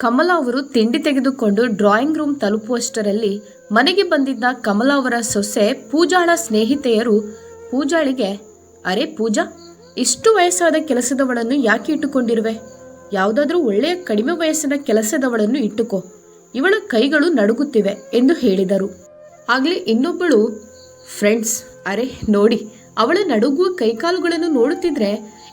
ಕಮಲ ಅವರು ತಿಂಡಿ ತೆಗೆದುಕೊಂಡು ಡ್ರಾಯಿಂಗ್ ರೂಮ್ ತಲುಪುವಷ್ಟರಲ್ಲಿ ಮನೆಗೆ ಬಂದಿದ್ದ ಕಮಲ ಅವರ ಸೊಸೆ ಪೂಜಾಳ ಸ್ನೇಹಿತೆಯರು ಪೂಜಾಳಿಗೆ, ಅರೆ ಪೂಜಾ, ಇಷ್ಟು ವಯಸ್ಸಾದ ಕೆಲಸದವಳನ್ನು ಯಾಕೆ ಇಟ್ಟುಕೊಂಡಿರುವೆ? ಯಾವುದಾದ್ರೂ ಒಳ್ಳೆಯ ಕಡಿಮೆ ವಯಸ್ಸಿನ ಕೆಲಸದವಳನ್ನು ಇಟ್ಟುಕೋ. ಇವಳ ಕೈಗಳು ನಡುಗುತ್ತಿವೆ ಎಂದು ಹೇಳಿದರು. ಆಗಲೇ ಇನ್ನೊಬ್ಬಳು, ಫ್ರೆಂಡ್ಸ್, ಅರೆ ನೋಡಿ, ಅವಳ ನಡುಗುವ ಕೈಕಾಲುಗಳನ್ನು ನೋಡುತ್ತಿದ್ರೆ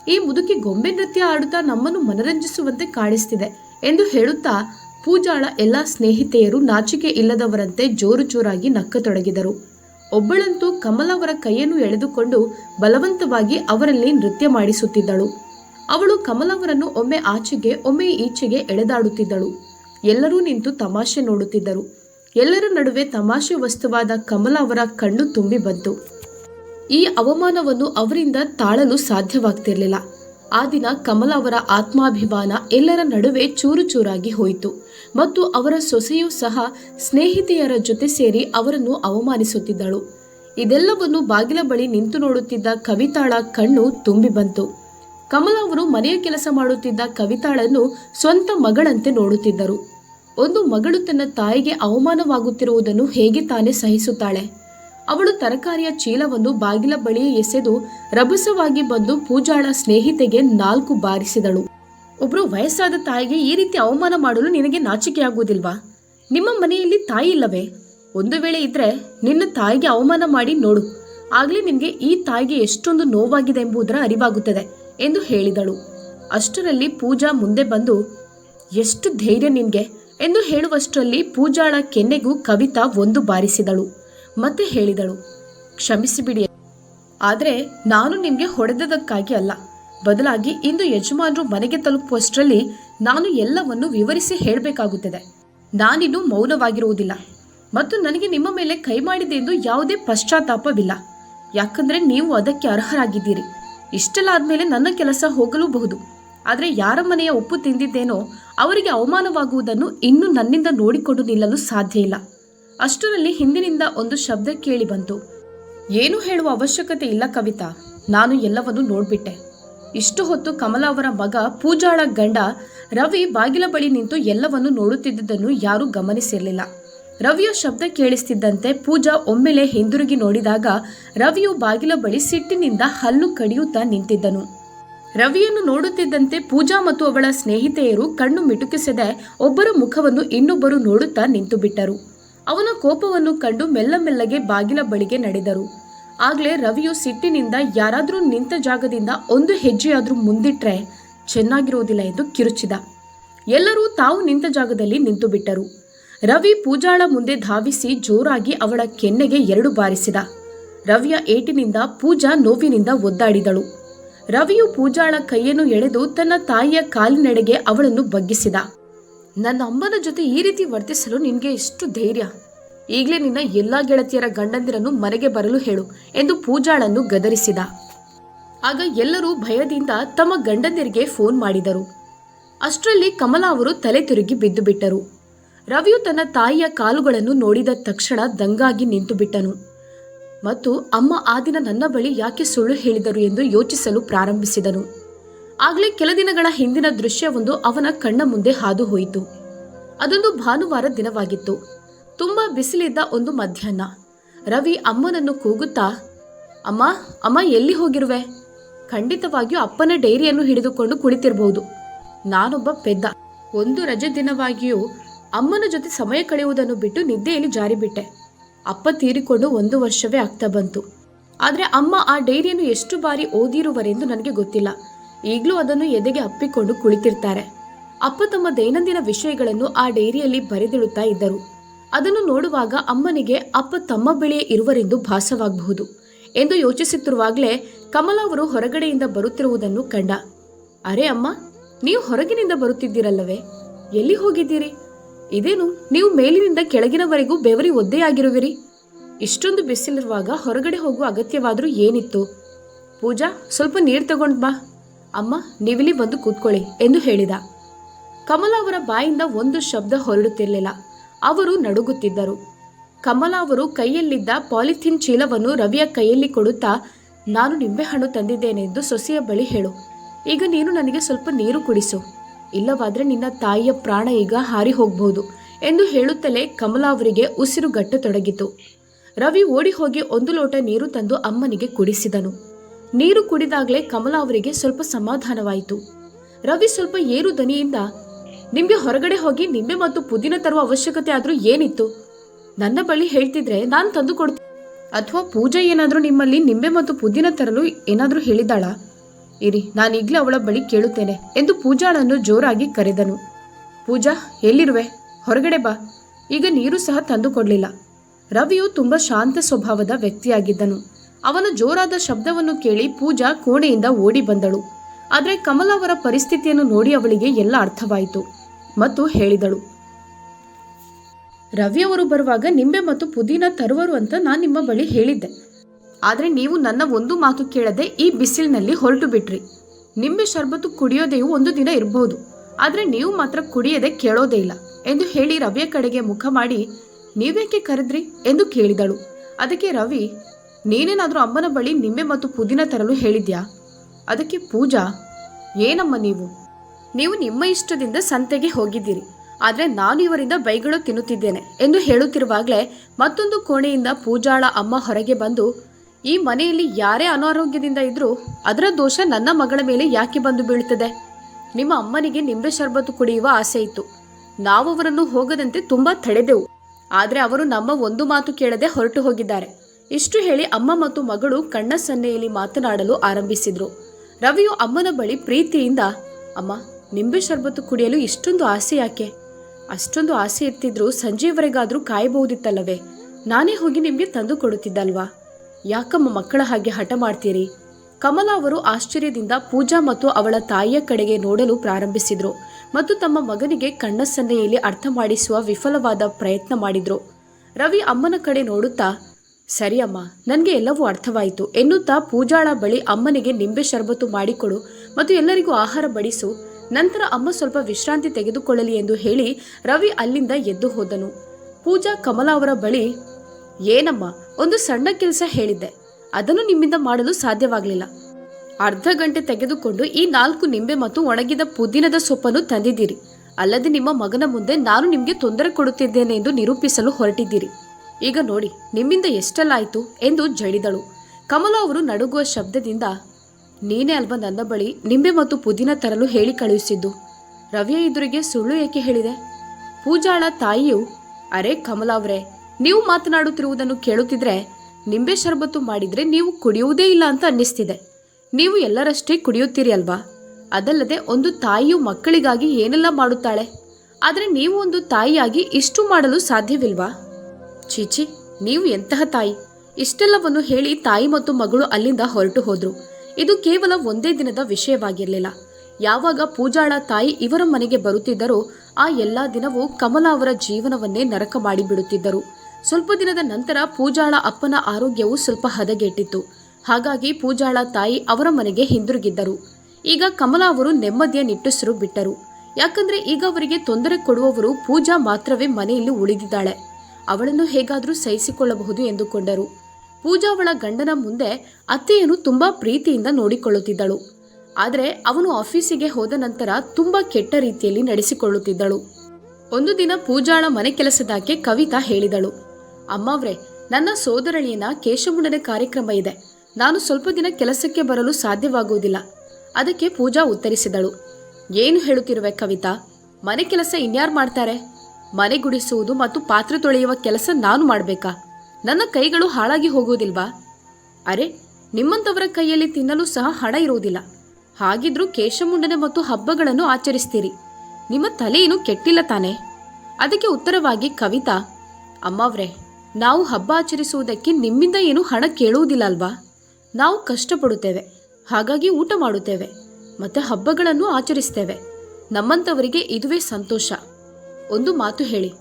ಈ ಮುದುಕಿ ಗೊಂಬೆ ನೃತ್ಯ ಆಡುತ್ತಾ ನಮ್ಮನ್ನು ಮನರಂಜಿಸುವಂತೆ ಕಾಣಿಸ್ತಿದೆ. ಎಂದು ಹೇಳುತ್ತಾ ಪೂಜಾಳ ಎಲ್ಲ ಸ್ನೇಹಿತೆಯರು ನಾಚಿಕೆ ಇಲ್ಲದವರಂತೆ ಜೋರು ಜೋರಾಗಿ ನಕ್ಕತೊಡಗಿದರು. ಒಬ್ಬಳಂತೂ ಕಮಲ ಅವರ ಕೈಯನ್ನು ಎಳೆದುಕೊಂಡು ಬಲವಂತವಾಗಿ ಅವರಲ್ಲಿ ನೃತ್ಯ ಮಾಡಿಸುತ್ತಿದ್ದಳು. ಅವಳು ಕಮಲ ಅವರನ್ನು ಒಮ್ಮೆ ಆಚೆಗೆ, ಒಮ್ಮೆ ಈಚೆಗೆ ಎಳೆದಾಡುತ್ತಿದ್ದಳು. ಎಲ್ಲರೂ ನಿಂತು ತಮಾಷೆ ನೋಡುತ್ತಿದ್ದರು. ಎಲ್ಲರ ನಡುವೆ ತಮಾಷೆ ವಸ್ತುವಾದ ಕಮಲ ಅವರ ಕಣ್ಣು ತುಂಬಿ ಬಂತು. ಈ ಅವಮಾನವನ್ನು ಅವರಿಂದ ತಾಳಲು ಸಾಧ್ಯವಾಗ್ತಿರಲಿಲ್ಲ. ಆ ದಿನ ಕಮಲ ಅವರ ಆತ್ಮಾಭಿಮಾನ ಎಲ್ಲರ ನಡುವೆ ಚೂರು ಚೂರಾಗಿ ಹೋಯಿತು. ಮತ್ತು ಅವರ ಸೊಸೆಯೂ ಸಹ ಸ್ನೇಹಿತೆಯರ ಜೊತೆ ಸೇರಿ ಅವರನ್ನು ಅವಮಾನಿಸುತ್ತಿದ್ದಳು. ಇದೆಲ್ಲವನ್ನು ಬಾಗಿಲ ಬಳಿ ನಿಂತು ನೋಡುತ್ತಿದ್ದ ಕವಿತಾಳ ಕಣ್ಣು ತುಂಬಿ ಬಂತು. ಕಮಲ ಅವರು ಮನೆಯ ಕೆಲಸ ಮಾಡುತ್ತಿದ್ದ ಕವಿತಾಳನ್ನು ಸ್ವಂತ ಮಗಳಂತೆ ನೋಡುತ್ತಿದ್ದರು. ಒಂದು ಮಗಳು ತನ್ನ ತಾಯಿಗೆ ಅವಮಾನವಾಗುತ್ತಿರುವುದನ್ನು ಹೇಗೆ ತಾನೇ ಸಹಿಸುತ್ತಾಳೆ? ಅವಳು ತರಕಾರಿಯ ಚೀಲವನ್ನು ಬಾಗಿಲ ಬಳಿ ಎಸೆದು ರಭಸವಾಗಿ ಬಂದು ಪೂಜಾಳ ಸ್ನೇಹಿತೆಗೆ ನಾಲ್ಕು ಬಾರಿಸಿದಳು. ಒಬ್ರು ವಯಸ್ಸಾದ ತಾಯಿಗೆ ಈ ರೀತಿ ಅವಮಾನ ಮಾಡಲು ನಿನಗೆ ನಾಚಿಕೆಯಾಗುವುದಿಲ್ವಾ? ನಿಮ್ಮ ಮನೆಯಲ್ಲಿ ತಾಯಿ ಇಲ್ಲವೇ? ಒಂದು ವೇಳೆ ಇದ್ರೆ ನಿನ್ನ ತಾಯಿಗೆ ಅವಮಾನ ಮಾಡಿ ನೋಡು. ಆಗಲೇ ನಿನಗೆ ಈ ತಾಯಿಗೆ ಎಷ್ಟೊಂದು ನೋವಾಗಿದೆ ಎಂಬುದರ ಅರಿವಾಗುತ್ತದೆ ಎಂದು ಹೇಳಿದಳು. ಅಷ್ಟರಲ್ಲಿ ಪೂಜಾ ಮುಂದೆ ಬಂದು, ಎಷ್ಟು ಧೈರ್ಯ ನಿನಗೆ ಎಂದು ಹೇಳುವಷ್ಟರಲ್ಲಿ ಪೂಜಾಳ ಕೆನ್ನೆಗೂ ಕವಿತಾ ಒಂದು ಬಾರಿಸಿದಳು. ಮತ್ತೆ ಹೇಳಿದಳು, ಕ್ಷಮಿಸಿಬಿಡಿ. ಆದರೆ ನಾನು ನಿಮಗೆ ಹೊಡೆದದಕ್ಕಾಗಿ ಅಲ್ಲ. ಬದಲಾಗಿ ಇಂದು ಯಜಮಾನರು ಮನೆಗೆ ತಲುಪುವಷ್ಟರಲ್ಲಿ ನಾನು ಎಲ್ಲವನ್ನು ವಿವರಿಸಿ ಹೇಳಬೇಕಾಗುತ್ತದೆ. ನಾನಿನ್ನು ಮೌನವಾಗಿರುವುದಿಲ್ಲ. ಮತ್ತು ನನಗೆ ನಿಮ್ಮ ಮೇಲೆ ಕೈ ಮಾಡಿದೆ ಎಂದು ಯಾವುದೇ ಪಶ್ಚಾತ್ತಾಪವಿಲ್ಲ. ಯಾಕಂದ್ರೆ ನೀವು ಅದಕ್ಕೆ ಅರ್ಹರಾಗಿದ್ದೀರಿ. ಇಷ್ಟೆಲ್ಲ ಆದ್ಮೇಲೆ ನನ್ನ ಕೆಲಸ ಹೋಗಲೂಬಹುದು. ಆದರೆ ಯಾರ ಮನೆಯ ಉಪ್ಪು ತಿಂದಿದ್ದೇನೋ ಅವರಿಗೆ ಅವಮಾನವಾಗುವುದನ್ನು ಇನ್ನು ನನ್ನಿಂದ ನೋಡಿಕೊಂಡು ನಿಲ್ಲಲು ಸಾಧ್ಯ ಇಲ್ಲ. ಅಷ್ಟರಲ್ಲಿ ಹಿಂದಿನಿಂದ ಒಂದು ಶಬ್ದ ಕೇಳಿ ಬಂತು. ಏನು ಹೇಳುವ ಅವಶ್ಯಕತೆ ಇಲ್ಲ ಕವಿತಾ, ನಾನು ಎಲ್ಲವನ್ನೂ ನೋಡ್ಬಿಟ್ಟೆ. ಇಷ್ಟು ಹೊತ್ತು ಕಮಲ ಅವರ ಮಗ ಪೂಜಾಳ ಗಂಡ ರವಿ ಬಾಗಿಲ ಬಳಿ ನಿಂತು ಎಲ್ಲವನ್ನು ನೋಡುತ್ತಿದ್ದುದನ್ನು ಯಾರೂ ಗಮನಿಸಿರಲಿಲ್ಲ. ರವಿಯ ಶಬ್ದ ಕೇಳಿಸ್ತಿದ್ದಂತೆ ಪೂಜಾ ಒಮ್ಮೆಲೆ ಹಿಂದಿರುಗಿ ನೋಡಿದಾಗ ರವಿಯು ಬಾಗಿಲ ಬಳಿ ಸಿಟ್ಟಿನಿಂದ ಹಲ್ಲು ಕಡಿಯುತ್ತಾ ನಿಂತಿದ್ದನು. ರವಿಯನ್ನು ನೋಡುತ್ತಿದ್ದಂತೆ ಪೂಜಾ ಮತ್ತು ಅವಳ ಸ್ನೇಹಿತೆಯರು ಕಣ್ಣು ಮಿಟುಕಿಸದೆ ಒಬ್ಬರ ಮುಖವನ್ನು ಇನ್ನೊಬ್ಬರು ನೋಡುತ್ತಾ ನಿಂತು ಬಿಟ್ಟರು ಅವನ ಕೋಪವನ್ನು ಕಂಡು ಮೆಲ್ಲ ಮೆಲ್ಲಗೆ ಬಾಗಿಲ ಬಳಿಗೆ ನಡೆದರು. ಆಗಲೇ ರವಿಯು ಸಿಟ್ಟಿನಿಂದ ಯಾರಾದರೂ ನಿಂತ ಜಾಗದಿಂದ ಒಂದು ಹೆಜ್ಜೆಯಾದರೂ ಮುಂದಿಟ್ರೆ ಚೆನ್ನಾಗಿರುವುದಿಲ್ಲ ಎಂದು ಕಿರುಚಿದ. ಎಲ್ಲರೂ ತಾವು ನಿಂತ ಜಾಗದಲ್ಲಿ ನಿಂತು ಬಿಟ್ಟರು. ರವಿ ಪೂಜಾಳ ಮುಂದೆ ಧಾವಿಸಿ ಜೋರಾಗಿ ಅವಳ ಕೆನ್ನೆಗೆ ಎರಡು ಬಾರಿಸಿದ. ರವಿಯ ಏಟಿನಿಂದ ಪೂಜಾ ನೋವಿನಿಂದ ಒದ್ದಾಡಿದಳು. ರವಿಯು ಪೂಜಾಳ ಕೈಯನ್ನು ಎಳೆದು ತನ್ನ ತಾಯಿಯ ಕಾಲಿನೆಡೆಗೆ ಅವಳನ್ನು ಬಗ್ಗಿಸಿದ. ನನ್ನ ಅಮ್ಮನ ಜೊತೆ ಈ ರೀತಿ ವರ್ತಿಸಲು ನಿನಗೆ ಎಷ್ಟು ಧೈರ್ಯ? ಈಗಲೇ ನಿನ್ನ ಎಲ್ಲಾ ಗೆಳತಿಯರ ಗಂಡಂದಿರನ್ನು ಮನೆಗೆ ಬರಲು ಹೇಳು ಎಂದು ಪೂಜಾಳನ್ನು ಗದರಿಸಿದ. ಆಗ ಎಲ್ಲರೂ ಭಯದಿಂದ ತಮ್ಮ ಗಂಡಂದಿರಿಗೆ ಫೋನ್ ಮಾಡಿದರು. ಅಷ್ಟರಲ್ಲಿ ಕಮಲಾ ಅವರು ತಲೆ ತಿರುಗಿ ಬಿದ್ದು ಬಿಟ್ಟರು ರವಿಯು ತನ್ನ ತಾಯಿಯ ಕಾಲುಗಳನ್ನು ನೋಡಿದ ತಕ್ಷಣ ದಂಗಾಗಿ ನಿಂತು ಬಿಟ್ಟನು ಮತ್ತು, ಅಮ್ಮ, ಆ ದಿನ ನನ್ನ ಬಳಿ ಯಾಕೆ ಸುಳ್ಳು ಹೇಳಿದರು ಎಂದು ಯೋಚಿಸಲು ಪ್ರಾರಂಭಿಸಿದನು. ಆಗಲೇ ಕೆಲ ದಿನಗಳ ಹಿಂದಿನ ದೃಶ್ಯವೊಂದು ಅವನ ಕಣ್ಣ ಮುಂದೆ ಹಾದು ಹೋಯಿತು. ಅದೊಂದು ಭಾನುವಾರ ದಿನವಾಗಿತ್ತು. ತುಂಬಾ ಬಿಸಿಲಿದ್ದ ಒಂದು ಮಧ್ಯಾಹ್ನ. ರವಿ ಅಮ್ಮನನ್ನು ಕೂಗುತ್ತಾ, ಅಮ್ಮ ಅಮ್ಮ ಎಲ್ಲಿ ಹೋಗಿರುವೆ? ಖಂಡಿತವಾಗಿಯೂ ಅಪ್ಪನ ಡೈರಿಯನ್ನು ಹಿಡಿದುಕೊಂಡು ಕುಳಿತಿರಬಹುದು ನಾನೊಬ್ಬ ಪೆದ್ದ. ಒಂದು ರಜೆ ದಿನವಾಗಿಯೂ ಅಮ್ಮನ ಜೊತೆ ಸಮಯ ಕಳೆಯುವುದನ್ನು ಬಿಟ್ಟು ನಿದ್ದೆಯಲ್ಲಿ ಜಾರಿಬಿಟ್ಟೆ. ಅಪ್ಪ ತೀರಿಕೊಂಡು ಒಂದು ವರ್ಷವೇ ಆಗ್ತಾ ಬಂತು. ಆದರೆ ಅಮ್ಮ ಆ ಡೈರಿಯನ್ನು ಎಷ್ಟು ಬಾರಿ ಓದಿರುವರೆಂದು ನನಗೆ ಗೊತ್ತಿಲ್ಲ. ಈಗಲೂ ಅದನ್ನು ಎದೆಗೆ ಅಪ್ಪಿಕೊಂಡು ಕುಳಿತಿರ್ತಾರೆ. ಅಪ್ಪ ತಮ್ಮ ದೈನಂದಿನ ವಿಷಯಗಳನ್ನು ಆ ಡೈರಿಯಲ್ಲಿ ಬರೆದಿಡುತ್ತಾ ಇದ್ದರು. ಅದನ್ನು ನೋಡುವಾಗ ಅಮ್ಮನಿಗೆ ಅಪ್ಪ ತಮ್ಮ ಬಳಿಯೇ ಇರುವರೆಂದು ಭಾಸವಾಗಬಹುದು ಎಂದು ಯೋಚಿಸುತ್ತಿರುವಾಗಲೇ ಕಮಲ ಅವರು ಹೊರಗಡೆಯಿಂದ ಬರುತ್ತಿರುವುದನ್ನು ಕಂಡ. ಅರೆ ಅಮ್ಮ, ನೀವು ಹೊರಗಿನಿಂದ ಬರುತ್ತಿದ್ದೀರಲ್ಲವೇ? ಎಲ್ಲಿ ಹೋಗಿದ್ದೀರಿ? ಇದೇನು, ನೀವು ಮೇಲಿನಿಂದ ಕೆಳಗಿನವರೆಗೂ ಬೆವರಿ ಒದ್ದೆಯಾಗಿರುವಿರಿ ಇಷ್ಟೊಂದು ಬಿಸಿಲಿರುವಾಗ ಹೊರಗಡೆ ಹೋಗುವ ಅಗತ್ಯವಾದರೂ ಏನಿತ್ತು? ಪೂಜಾ, ಸ್ವಲ್ಪ ನೀರು ತಗೊಂಡ್ ಬಾ. ಅಮ್ಮ, ನೀವಿಲ್ಲಿ ಬಂದು ಕೂತ್ಕೊಳ್ಳಿ ಎಂದು ಹೇಳಿದ. ಕಮಲ ಅವರ ಬಾಯಿಂದ ಒಂದು ಶಬ್ದ ಹೊರಡುತ್ತಿರಲಿಲ್ಲ. ಅವರು ನಡುಗುತ್ತಿದ್ದರು. ಕಮಲ ಅವರು ಕೈಯಲ್ಲಿದ್ದ ಪಾಲಿಥಿನ್ ಚೀಲವನ್ನು ರವಿಯ ಕೈಯಲ್ಲಿ ಕೊಡುತ್ತಾ, ನಾನು ನಿಂಬೆಹಣ್ಣು ತಂದಿದ್ದೇನೆಂದು ಸೊಸೆಯ ಬಳಿ ಹೇಳು. ಈಗ ನೀನು ನನಗೆ ಸ್ವಲ್ಪ ನೀರು ಕುಡಿಸು. ಇಲ್ಲವಾದರೆ ನಿನ್ನ ತಾಯಿಯ ಪ್ರಾಣ ಈಗ ಹಾರಿ ಹೋಗಬಹುದು ಎಂದು ಹೇಳುತ್ತಲೇ ಕಮಲ ಅವರಿಗೆ ಉಸಿರುಗಟ್ಟತೊಡಗಿತು. ರವಿ ಓಡಿ ಹೋಗಿ ಒಂದು ಲೋಟ ನೀರು ತಂದು ಅಮ್ಮನಿಗೆ ಕುಡಿಸಿದನು. ನೀರು ಕುಡಿದಾಗಲೇ ಕಮಲಾ ಅವರಿಗೆ ಸ್ವಲ್ಪ ಸಮಾಧಾನವಾಯಿತು. ರವಿ ಸ್ವಲ್ಪ ಏರು ದನಿಯಿಂದ, ನಿಮಗೆ ಹೊರಗಡೆ ಹೋಗಿ ನಿಂಬೆ ಮತ್ತು ಪುದೀನ ತರುವ ಅವಶ್ಯಕತೆ ಆದರೂ ಏನಿತ್ತು? ನನ್ನ ಬಳಿ ಹೇಳ್ತಿದ್ರೆ ನಾನು ತಂದು ಕೊಡ್ತೀನಿ ಅಥವಾ ಪೂಜಾ ಏನಾದರೂ ನಿಮ್ಮಲ್ಲಿ ನಿಂಬೆ ಮತ್ತು ಪುದೀನ ತರಲು ಏನಾದರೂ ಹೇಳಿದಾಳಾ ಇರಿ ನಾನೀಗಲೇ ಅವಳ ಬಳಿ ಕೇಳುತ್ತೇನೆ ಎಂದು ಪೂಜಾಳನ್ನು ಜೋರಾಗಿ ಕರೆದನು. ಪೂಜಾ, ಎಲ್ಲಿರುವೆ? ಹೊರಗಡೆ ಬಾ. ಈಗ ನೀರು ಸಹ ತಂದುಕೊಡಲಿಲ್ಲ ರವಿಯು ತುಂಬ ಶಾಂತ ಸ್ವಭಾವದ ವ್ಯಕ್ತಿಯಾಗಿದ್ದನು. ಅವನ ಜೋರಾದ ಶಬ್ದವನ್ನು ಕೇಳಿ ಪೂಜಾ ಕೋಣೆಯಿಂದ ಓಡಿ ಬಂದಳು. ಆದರೆ ಕಮಲ ಅವರ ಪರಿಸ್ಥಿತಿಯನ್ನು ನೋಡಿ ಅವಳಿಗೆ ಎಲ್ಲ ಅರ್ಥವಾಯಿತು ಮತ್ತು ಹೇಳಿದಳು. ರವಿಯವರು ಬರುವಾಗ ನಿಂಬೆ ಮತ್ತು ಪುದೀನ ತರುವರು ಅಂತ ನಾನು ನಿಮ್ಮ ಬಳಿ ಹೇಳಿದ್ದೆ. ಆದರೆ ನೀವು ನನ್ನ ಒಂದು ಮಾತು ಕೇಳದೆ ಈ ಬಿಸಿಲಿನಲ್ಲಿ ಹೊರಟು ಬಿಟ್ರಿ. ನಿಂಬೆ ಶರ್ಬತ್ತು ಕುಡಿಯೋದೆಯೂ ಒಂದು ದಿನ ಇರಬಹುದು ಆದರೆ ನೀವು ಮಾತ್ರ ಕುಡಿಯದೆ ಕೇಳೋದೇ ಇಲ್ಲ ಎಂದು ಹೇಳಿ ರವಿಯ ಕಡೆಗೆ ಮುಖ ಮಾಡಿ ನೀವೇಕೆ ಕರೆದ್ರಿ? ಎಂದು ಕೇಳಿದಳು. ಅದಕ್ಕೆ ರವಿ ನೀನೇನಾದರೂ ಅಮ್ಮನ ಬಳಿ ನಿಂಬೆ ಮತ್ತು ಪುದೀನ ತರಲು ಹೇಳಿದ್ಯಾ? ಅದಕ್ಕೆ ಪೂಜಾ, ಏನಮ್ಮ ನೀವು? ನೀವು ನಿಮ್ಮ ಇಷ್ಟದಿಂದ ಸಂತೆಗೆ ಹೋಗಿದ್ದೀರಿ. ಆದರೆ ನಾನು ಇವರಿಂದ ಬೈಗಳು ತಿನ್ನುತ್ತಿದ್ದೇನೆ ಎಂದು ಹೇಳುತ್ತಿರುವಾಗಲೇ ಮತ್ತೊಂದು ಕೋಣೆಯಿಂದ ಪೂಜಾಳ ಅಮ್ಮ ಹೊರಗೆ ಬಂದು, ಈ ಮನೆಯಲ್ಲಿ ಯಾರೇ ಅನಾರೋಗ್ಯದಿಂದ ಇದ್ರೂ ಅದರ ದೋಷ ನನ್ನ ಮಗಳ ಮೇಲೆ ಯಾಕೆ ಬಂದು ಬೀಳುತ್ತದೆ ನಿಮ್ಮ ಅಮ್ಮನಿಗೆ ನಿಂಬೆ ಶರ್ಬತ್ತು ಕುಡಿಯುವ ಆಸೆ ಇತ್ತು. ನಾವು ಅವರನ್ನು ಹೋಗದಂತೆ ತುಂಬಾ ತಡೆದೆವು ಆದರೆ ಅವರು ನಮ್ಮ ಒಂದು ಮಾತು ಕೇಳದೆ ಹೊರಟು ಹೋಗಿದ್ದಾರೆ. ಇಷ್ಟು ಹೇಳಿ ಅಮ್ಮ ಮತ್ತು ಮಗಳು ಕಣ್ಣ ಸನ್ನೆಯಲ್ಲಿ ಮಾತನಾಡಲು ಆರಂಭಿಸಿದ್ರು. ರವಿಯು ಅಮ್ಮನ ಬಳಿ ಪ್ರೀತಿಯಿಂದ, ಅಮ್ಮ, ನಿಂಬೆ ಶರ್ಬತ್ತು ಕುಡಿಯಲು ಇಷ್ಟೊಂದು ಆಸೆ ಯಾಕೆ? ಅಷ್ಟೊಂದು ಆಸೆ ಇರ್ತಿದ್ರು ಸಂಜೆವರೆಗಾದರೂ ಕಾಯಬಹುದಿತ್ತಲ್ಲವೇ? ನಾನೇ ಹೋಗಿ ನಿಮಗೆ ತಂದು ಕೊಡುತ್ತಿದ್ದಲ್ವಾ? ಯಾಕಮ್ಮ ಮಕ್ಕಳ ಹಾಗೆ ಹಠ ಮಾಡ್ತೀರಿ? ಕಮಲಾ ಅವರು ಆಶ್ಚರ್ಯದಿಂದ ಪೂಜಾ ಮತ್ತು ಅವಳ ತಾಯಿಯ ಕಡೆಗೆ ನೋಡಲು ಪ್ರಾರಂಭಿಸಿದ್ರು ಮತ್ತು ತಮ್ಮ ಮಗನಿಗೆ ಕಣ್ಣ ಸನ್ನೆಯಲ್ಲಿ ಅರ್ಥ ಮಾಡಿಸುವ ವಿಫಲವಾದ ಪ್ರಯತ್ನ ಮಾಡಿದ್ರು. ರವಿ ಅಮ್ಮನ ಕಡೆ ನೋಡುತ್ತಾ ಸರಿ ಅಮ್ಮ, ನನಗೆ ಎಲ್ಲವೂ ಅರ್ಥವಾಯಿತು. ಎನ್ನುತ್ತಾ ಪೂಜಾಳ ಬಳಿ ಅಮ್ಮನಿಗೆ ನಿಂಬೆ ಶರಬತ್ತು ಮಾಡಿಕೊಡು ಮತ್ತು ಎಲ್ಲರಿಗೂ ಆಹಾರ ಬಡಿಸು. ನಂತರ ಅಮ್ಮ ಸ್ವಲ್ಪ ವಿಶ್ರಾಂತಿ ತೆಗೆದುಕೊಳ್ಳಲಿ ಎಂದು ಹೇಳಿ ರವಿ ಅಲ್ಲಿಂದ ಎದ್ದು ಹೋದನು. ಪೂಜಾ ಕಮಲಾ ಅವರ ಬಳಿ, ಏನಮ್ಮ, ಒಂದು ಸಣ್ಣ ಕೆಲಸ ಹೇಳಿದ್ದೆ. ಅದನ್ನು ನಿಮ್ಮಿಂದ ಮಾಡಲು ಸಾಧ್ಯವಾಗಲಿಲ್ಲ. ಅರ್ಧ ಗಂಟೆ ತೆಗೆದುಕೊಂಡು ಈ ನಾಲ್ಕು ನಿಂಬೆ ಮತ್ತು ಒಣಗಿದ ಪುದೀನದ ಸೊಪ್ಪನ್ನು ತಂದಿದ್ದೀರಿ. ಅಲ್ಲದೆ ನಿಮ್ಮ ಮಗನ ಮುಂದೆ ನಾನು ನಿಮಗೆ ತೊಂದರೆ ಕೊಡುತ್ತಿದ್ದೇನೆ ಎಂದು ನಿರೂಪಿಸಲು ಹೊರಟಿದ್ದೀರಿ. ಈಗ ನೋಡಿ, ನಿಮ್ಮಿಂದ ಎಷ್ಟೆಲ್ಲಾಯಿತು ಎಂದು ಜಡಿದಳು ಕಮಲ ಅವರು ನಡುಗುವ ಶಬ್ದದಿಂದ, ನೀನೇ ಅಲ್ವಾ ನನ್ನ ಬಳಿ ನಿಂಬೆ ಮತ್ತು ಪುದೀನ ತರಲು ಹೇಳಿ ಕಳುಹಿಸಿದ್ದು? ರವಿಯ ಎದುರಿಗೆ ಸುಳ್ಳು ಏಕೆ ಹೇಳಿದೆ? ಪೂಜಾಳ ತಾಯಿಯು, ಅರೆ ಕಮಲ ಅವರೇ, ನೀವು ಮಾತನಾಡುತ್ತಿರುವುದನ್ನು ಕೇಳುತ್ತಿದ್ರೆ, ನಿಂಬೆ ಶರಬತ್ತು ಮಾಡಿದ್ರೆ ನೀವು ಕುಡಿಯುವುದೇ ಇಲ್ಲ ಅಂತ ಅನ್ನಿಸ್ತಿದೆ. ನೀವು ಎಲ್ಲರಷ್ಟೇ ಕುಡಿಯುತ್ತೀರಿ ಅಲ್ವಾ? ಅದಲ್ಲದೆ ಒಂದು ತಾಯಿಯು ಮಕ್ಕಳಿಗಾಗಿ ಏನೆಲ್ಲ ಮಾಡುತ್ತಾಳೆ? ಆದರೆ ನೀವು ಒಂದು ತಾಯಿಯಾಗಿ ಇಷ್ಟು ಮಾಡಲು ಸಾಧ್ಯವಿಲ್ವಾ? ಚೀಚಿ, ನೀವು ಎಂತಹ ತಾಯಿ? ಇಷ್ಟೆಲ್ಲವನ್ನು ಹೇಳಿ ತಾಯಿ ಮತ್ತು ಮಗಳು ಅಲ್ಲಿಂದ ಹೊರಟು ಹೋದ್ರು. ಇದು ಕೇವಲ ಒಂದೇ ದಿನದ ವಿಷಯವಾಗಿರಲಿಲ್ಲ. ಯಾವಾಗ ಪೂಜಾಳ ತಾಯಿ ಇವರ ಮನೆಗೆ ಬರುತ್ತಿದ್ದರೋ, ಆ ಎಲ್ಲಾ ದಿನವೂ ಕಮಲ ಅವರ ಜೀವನವನ್ನೇ ನರಕ ಮಾಡಿಬಿಡುತ್ತಿದ್ದರು. ಸ್ವಲ್ಪ ದಿನದ ನಂತರ ಪೂಜಾಳ ಅಪ್ಪನ ಆರೋಗ್ಯವು ಸ್ವಲ್ಪ ಹದಗೆಟ್ಟಿತ್ತು. ಹಾಗಾಗಿ ಪೂಜಾಳ ತಾಯಿ ಅವರ ಮನೆಗೆ ಹಿಂದಿರುಗಿದ್ದರು. ಈಗ ಕಮಲ ಅವರು ನೆಮ್ಮದಿಯ ನಿಟ್ಟುಸಿರು ಬಿಟ್ಟರು. ಯಾಕಂದ್ರೆ ಈಗ ಅವರಿಗೆ ತೊಂದರೆ ಕೊಡುವವರು ಪೂಜಾ ಮಾತ್ರವೇ ಮನೆಯಲ್ಲಿ ಉಳಿದಿದ್ದಾಳೆ. ಅವಳನ್ನು ಹೇಗಾದರೂ ಸಹಿಸಿಕೊಳ್ಳಬಹುದು ಎಂದುಕೊಂಡರು. ಪೂಜಾ ಅವಳ ಗಂಡನ ಮುಂದೆ ಅತ್ತೆಯನ್ನು ತುಂಬ ಪ್ರೀತಿಯಿಂದ ನೋಡಿಕೊಳ್ಳುತ್ತಿದ್ದಳು. ಆದರೆ ಅವನು ಆಫೀಸಿಗೆ ಹೋದ ನಂತರ ತುಂಬ ಕೆಟ್ಟ ರೀತಿಯಲ್ಲಿ ನಡೆಸಿಕೊಳ್ಳುತ್ತಿದ್ದಳು. ಒಂದು ದಿನ ಪೂಜಾಳ ಮನೆ ಕೆಲಸದಾಕೆ ಕವಿತಾ ಹೇಳಿದಳು. ಅಮ್ಮವ್ರೆ, ನನ್ನ ಸೋದರಳಿಯನ ಕೇಶಮುಂಡನ ಕಾರ್ಯಕ್ರಮ ಇದೆ. ನಾನು ಸ್ವಲ್ಪ ದಿನ ಕೆಲಸಕ್ಕೆ ಬರಲು ಸಾಧ್ಯವಾಗುವುದಿಲ್ಲ. ಅದಕ್ಕೆ ಪೂಜಾ ಉತ್ತರಿಸಿದಳು. ಏನು ಹೇಳುತ್ತಿರುವೆ ಕವಿತಾ? ಮನೆ ಕೆಲಸ ಇನ್ಯಾರು ಮಾಡ್ತಾರೆ? ಮನೆ ಗುಡಿಸುವುದು ಮತ್ತು ಪಾತ್ರೆ ತೊಳೆಯುವ ಕೆಲಸ ನಾನು ಮಾಡಬೇಕಾ? ನನ್ನ ಕೈಗಳು ಹಾಳಾಗಿ ಹೋಗುವುದಿಲ್ವಾ? ಅರೆ ನಿಮ್ಮಂಥವರ ಕೈಯಲ್ಲಿ ತಿನ್ನಲು ಸಹ ಹಣ ಇರುವುದಿಲ್ಲ. ಹಾಗಿದ್ರೂ ಕೇಶಮುಂಡನೆ ಮತ್ತು ಹಬ್ಬಗಳನ್ನು ಆಚರಿಸ್ತೀರಿ. ನಿಮ್ಮ ತಲೆ ಕೆಟ್ಟಿಲ್ಲ ತಾನೆ? ಅದಕ್ಕೆ ಉತ್ತರವಾಗಿ ಕವಿತಾ, ಅಮ್ಮವ್ರೆ, ನಾವು ಹಬ್ಬ ಆಚರಿಸುವುದಕ್ಕೆ ನಿಮ್ಮಿಂದ ಏನು ಹಣ ಕೇಳುವುದಿಲ್ಲ ಅಲ್ವಾ ನಾವು ಕಷ್ಟಪಡುತ್ತೇವೆ. ಹಾಗಾಗಿ ಊಟ ಮಾಡುತ್ತೇವೆ. ಮತ್ತೆ ಹಬ್ಬಗಳನ್ನು ಆಚರಿಸ್ತೇವೆ. ನಮ್ಮಂಥವರಿಗೆ ಇದುವೇ ಸಂತೋಷ. ಒಂದು ಮಾತು ಹೇಳಿ.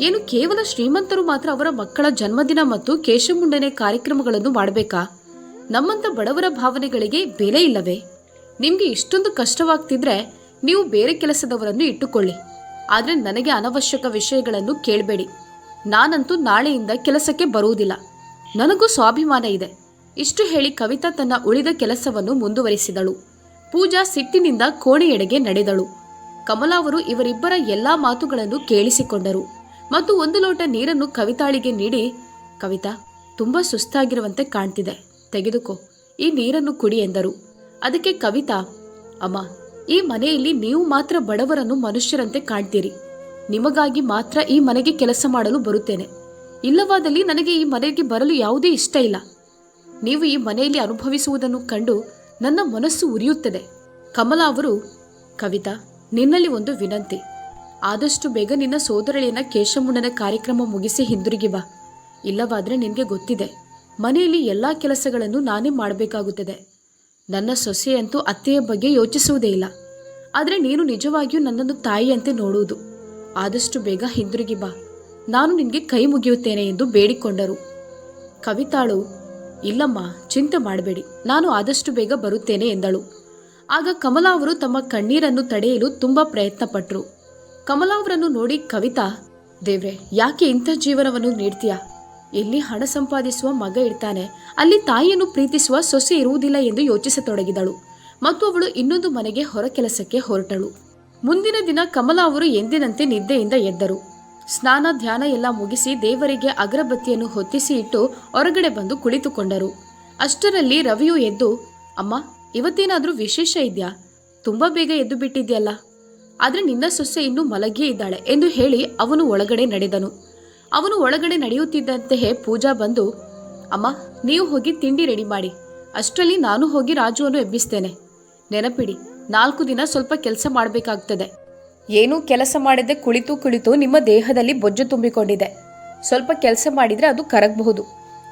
ಏನು ಕೇವಲ ಶ್ರೀಮಂತರು ಮಾತ್ರ ಅವರ ಮಕ್ಕಳ ಜನ್ಮದಿನ ಮತ್ತು ಕೇಶಮುಂಡನೆ ಕಾರ್ಯಕ್ರಮಗಳನ್ನು ಮಾಡಬೇಕಾ? ನಮ್ಮಂಥ ಬಡವರ ಭಾವನೆಗಳಿಗೆ ಬೆಲೆ ಇಲ್ಲವೇ? ನಿಮಗೆ ಇಷ್ಟೊಂದು ಕಷ್ಟವಾಗ್ತಿದ್ರೆ ನೀವು ಬೇರೆ ಕೆಲಸದವರನ್ನು ಇಟ್ಟುಕೊಳ್ಳಿ. ಆದರೆ ನನಗೆ ಅನವಶ್ಯಕ ವಿಷಯಗಳನ್ನು ಕೇಳಬೇಡಿ. ನಾನಂತೂ ನಾಳೆಯಿಂದ ಕೆಲಸಕ್ಕೆ ಬರುವುದಿಲ್ಲ. ನನಗೂ ಸ್ವಾಭಿಮಾನ ಇದೆ. ಇಷ್ಟು ಹೇಳಿ ಕವಿತಾ ತನ್ನ ಉಳಿದ ಕೆಲಸವನ್ನು ಮುಂದುವರಿಸಿದಳು. ಪೂಜಾ ಸಿಟ್ಟಿನಿಂದ ಕೋಣೆಯೆಡೆಗೆ ನಡೆದಳು. ಕಮಲಾ ಅವರು ಇವರಿಬ್ಬರ ಎಲ್ಲಾ ಮಾತುಗಳನ್ನು ಕೇಳಿಸಿಕೊಂಡರು. ಮತ್ತು ಒಂದು ಲೋಟ ನೀರನ್ನು ಕವಿತಾಳಿಗೆ ನೀಡಿ, ಕವಿತಾ, ತುಂಬಾ ಸುಸ್ತಾಗಿರುವಂತೆ ಕಾಣ್ತಿದೆ. ತೆಗೆದುಕೋ. ಈ ನೀರನ್ನು ಕುಡಿ ಎಂದರು. ಅದಕ್ಕೆ ಕವಿತಾ, ಅಮ್ಮ, ಈ ಮನೆಯಲ್ಲಿ ನೀವು ಮಾತ್ರ ಬಡವರನ್ನು ಮನುಷ್ಯರಂತೆ ಕಾಣ್ತೀರಿ. ನಿಮಗಾಗಿ ಮಾತ್ರ ಈ ಮನೆಗೆ ಕೆಲಸ ಮಾಡಲು ಬರುತ್ತೇನೆ. ಇಲ್ಲವಾದಲ್ಲಿ ನನಗೆ ಈ ಮನೆಗೆ ಬರಲು ಯಾವುದೇ ಇಷ್ಟ ಇಲ್ಲ. ನೀವು ಈ ಮನೆಯಲ್ಲಿ ಅನುಭವಿಸುವುದನ್ನು ಕಂಡು ನನ್ನ ಮನಸ್ಸು ಉರಿಯುತ್ತದೆ ಕಮಲಾ ಅವರು, ಕವಿತಾ ನಿನ್ನಲ್ಲಿ ಒಂದು ವಿನಂತಿ. ಆದಷ್ಟು ಬೇಗ ನಿನ್ನ ಸೋದರಳಿಯನ ಕೇಶಮುಂಡನ ಕಾರ್ಯಕ್ರಮ ಮುಗಿಸಿ ಹಿಂದಿರುಗಿ ಬಾ. ಇಲ್ಲವಾದರೆ ನಿನಗೆ ಗೊತ್ತಿದೆ, ಮನೆಯಲ್ಲಿ ಎಲ್ಲ ಕೆಲಸಗಳನ್ನು ನಾನೇ ಮಾಡಬೇಕಾಗುತ್ತದೆ. ನನ್ನ ಸೊಸೆಯಂತೂ ಅತ್ತೆಯ ಬಗ್ಗೆ ಯೋಚಿಸುವುದೇ ಇಲ್ಲ. ಆದರೆ ನೀನು ನಿಜವಾಗಿಯೂ ನನ್ನನ್ನು ತಾಯಿಯಂತೆ ನೋಡುವುದು. ಆದಷ್ಟು ಬೇಗ ಹಿಂದಿರುಗಿ ಬಾ. ನಾನು ನಿನಗೆ ಕೈ ಮುಗಿಯುತ್ತೇನೆ ಎಂದು ಬೇಡಿಕೊಂಡರು. ಕವಿತಾಳು, ಇಲ್ಲಮ್ಮ, ಚಿಂತೆ ಮಾಡಬೇಡಿ. ನಾನು ಆದಷ್ಟು ಬೇಗ ಬರುತ್ತೇನೆ ಎಂದಳು. ಆಗ ಕಮಲಾ ಅವರು ತಮ್ಮ ಕಣ್ಣೀರನ್ನು ತಡೆಯಲು ತುಂಬಾ ಪ್ರಯತ್ನ ಪಟ್ಟರು ಕಮಲಾ ಅವರನ್ನು ನೋಡಿ ಕವಿತಾ, ದೇವ್ರೆ, ಯಾಕೆ ಇಂಥ ಜೀವನವನ್ನು ನೀಡ್ತೀಯಾ? ಎಲ್ಲಿ ಹಣ ಸಂಪಾದಿಸುವ ಮಗ ಇರ್ತಾನೆ, ಅಲ್ಲಿ ತಾಯಿಯನ್ನು ಪ್ರೀತಿಸುವ ಸೊಸೆ ಇರುವುದಿಲ್ಲ ಎಂದು ಯೋಚಿಸತೊಡಗಿದಳು. ಮತ್ತು ಅವಳು ಇನ್ನೊಂದು ಮನೆಗೆ ಹೊರ ಕೆಲಸಕ್ಕೆ ಹೊರಟಳು. ಮುಂದಿನ ದಿನ ಕಮಲಾ ಅವರು ಎಂದಿನಂತೆ ನಿದ್ದೆಯಿಂದ ಎದ್ದರು. ಸ್ನಾನ, ಧ್ಯಾನ ಎಲ್ಲ ಮುಗಿಸಿ ದೇವರಿಗೆ ಅಗರಬತ್ತಿಯನ್ನು ಹೊತ್ತಿಸಿ ಇಟ್ಟು ಹೊರಗಡೆ ಬಂದು ಕುಳಿತುಕೊಂಡರು. ಅಷ್ಟರಲ್ಲಿ ರವಿಯು ಎದ್ದು, ಅಮ್ಮ ಇವತ್ತೇನಾದ್ರೂ ವಿಶೇಷ ಇದೆಯಾ? ತುಂಬಾ ಬೇಗ ಎದ್ದು ಬಿಟ್ಟಿದ್ಯಲ್ಲ. ಆದರೆ ನಿನ್ನ ಸೊಸೆ ಇನ್ನೂ ಮಲಗಿಯೇ ಇದ್ದಾಳೆ ಎಂದು ಹೇಳಿ ಅವನು ಒಳಗಡೆ ನಡೆದನು. ಅವನು ಒಳಗಡೆ ನಡೆಯುತ್ತಿದ್ದಂತೆಯೇ ಪೂಜಾ ಬಂದು, ಅಮ್ಮ, ನೀವು ಹೋಗಿ ತಿಂಡಿ ರೆಡಿ ಮಾಡಿ. ಅಷ್ಟರಲ್ಲಿ ನಾನು ಹೋಗಿ ರಾಜುವನ್ನು ಎಬ್ಬಿಸ್ತೇನೆ. ನೆನಪಿಡಿ, ನಾಲ್ಕು ದಿನ ಸ್ವಲ್ಪ ಕೆಲಸ ಮಾಡಬೇಕಾಗ್ತದೆ. ಏನೂ ಕೆಲಸ ಮಾಡದೆ ಕುಳಿತು ಕುಳಿತು ನಿಮ್ಮ ದೇಹದಲ್ಲಿ ಬೊಜ್ಜು ತುಂಬಿಕೊಂಡಿದೆ. ಸ್ವಲ್ಪ ಕೆಲಸ ಮಾಡಿದ್ರೆ ಅದು ಕರಗಬಹುದು.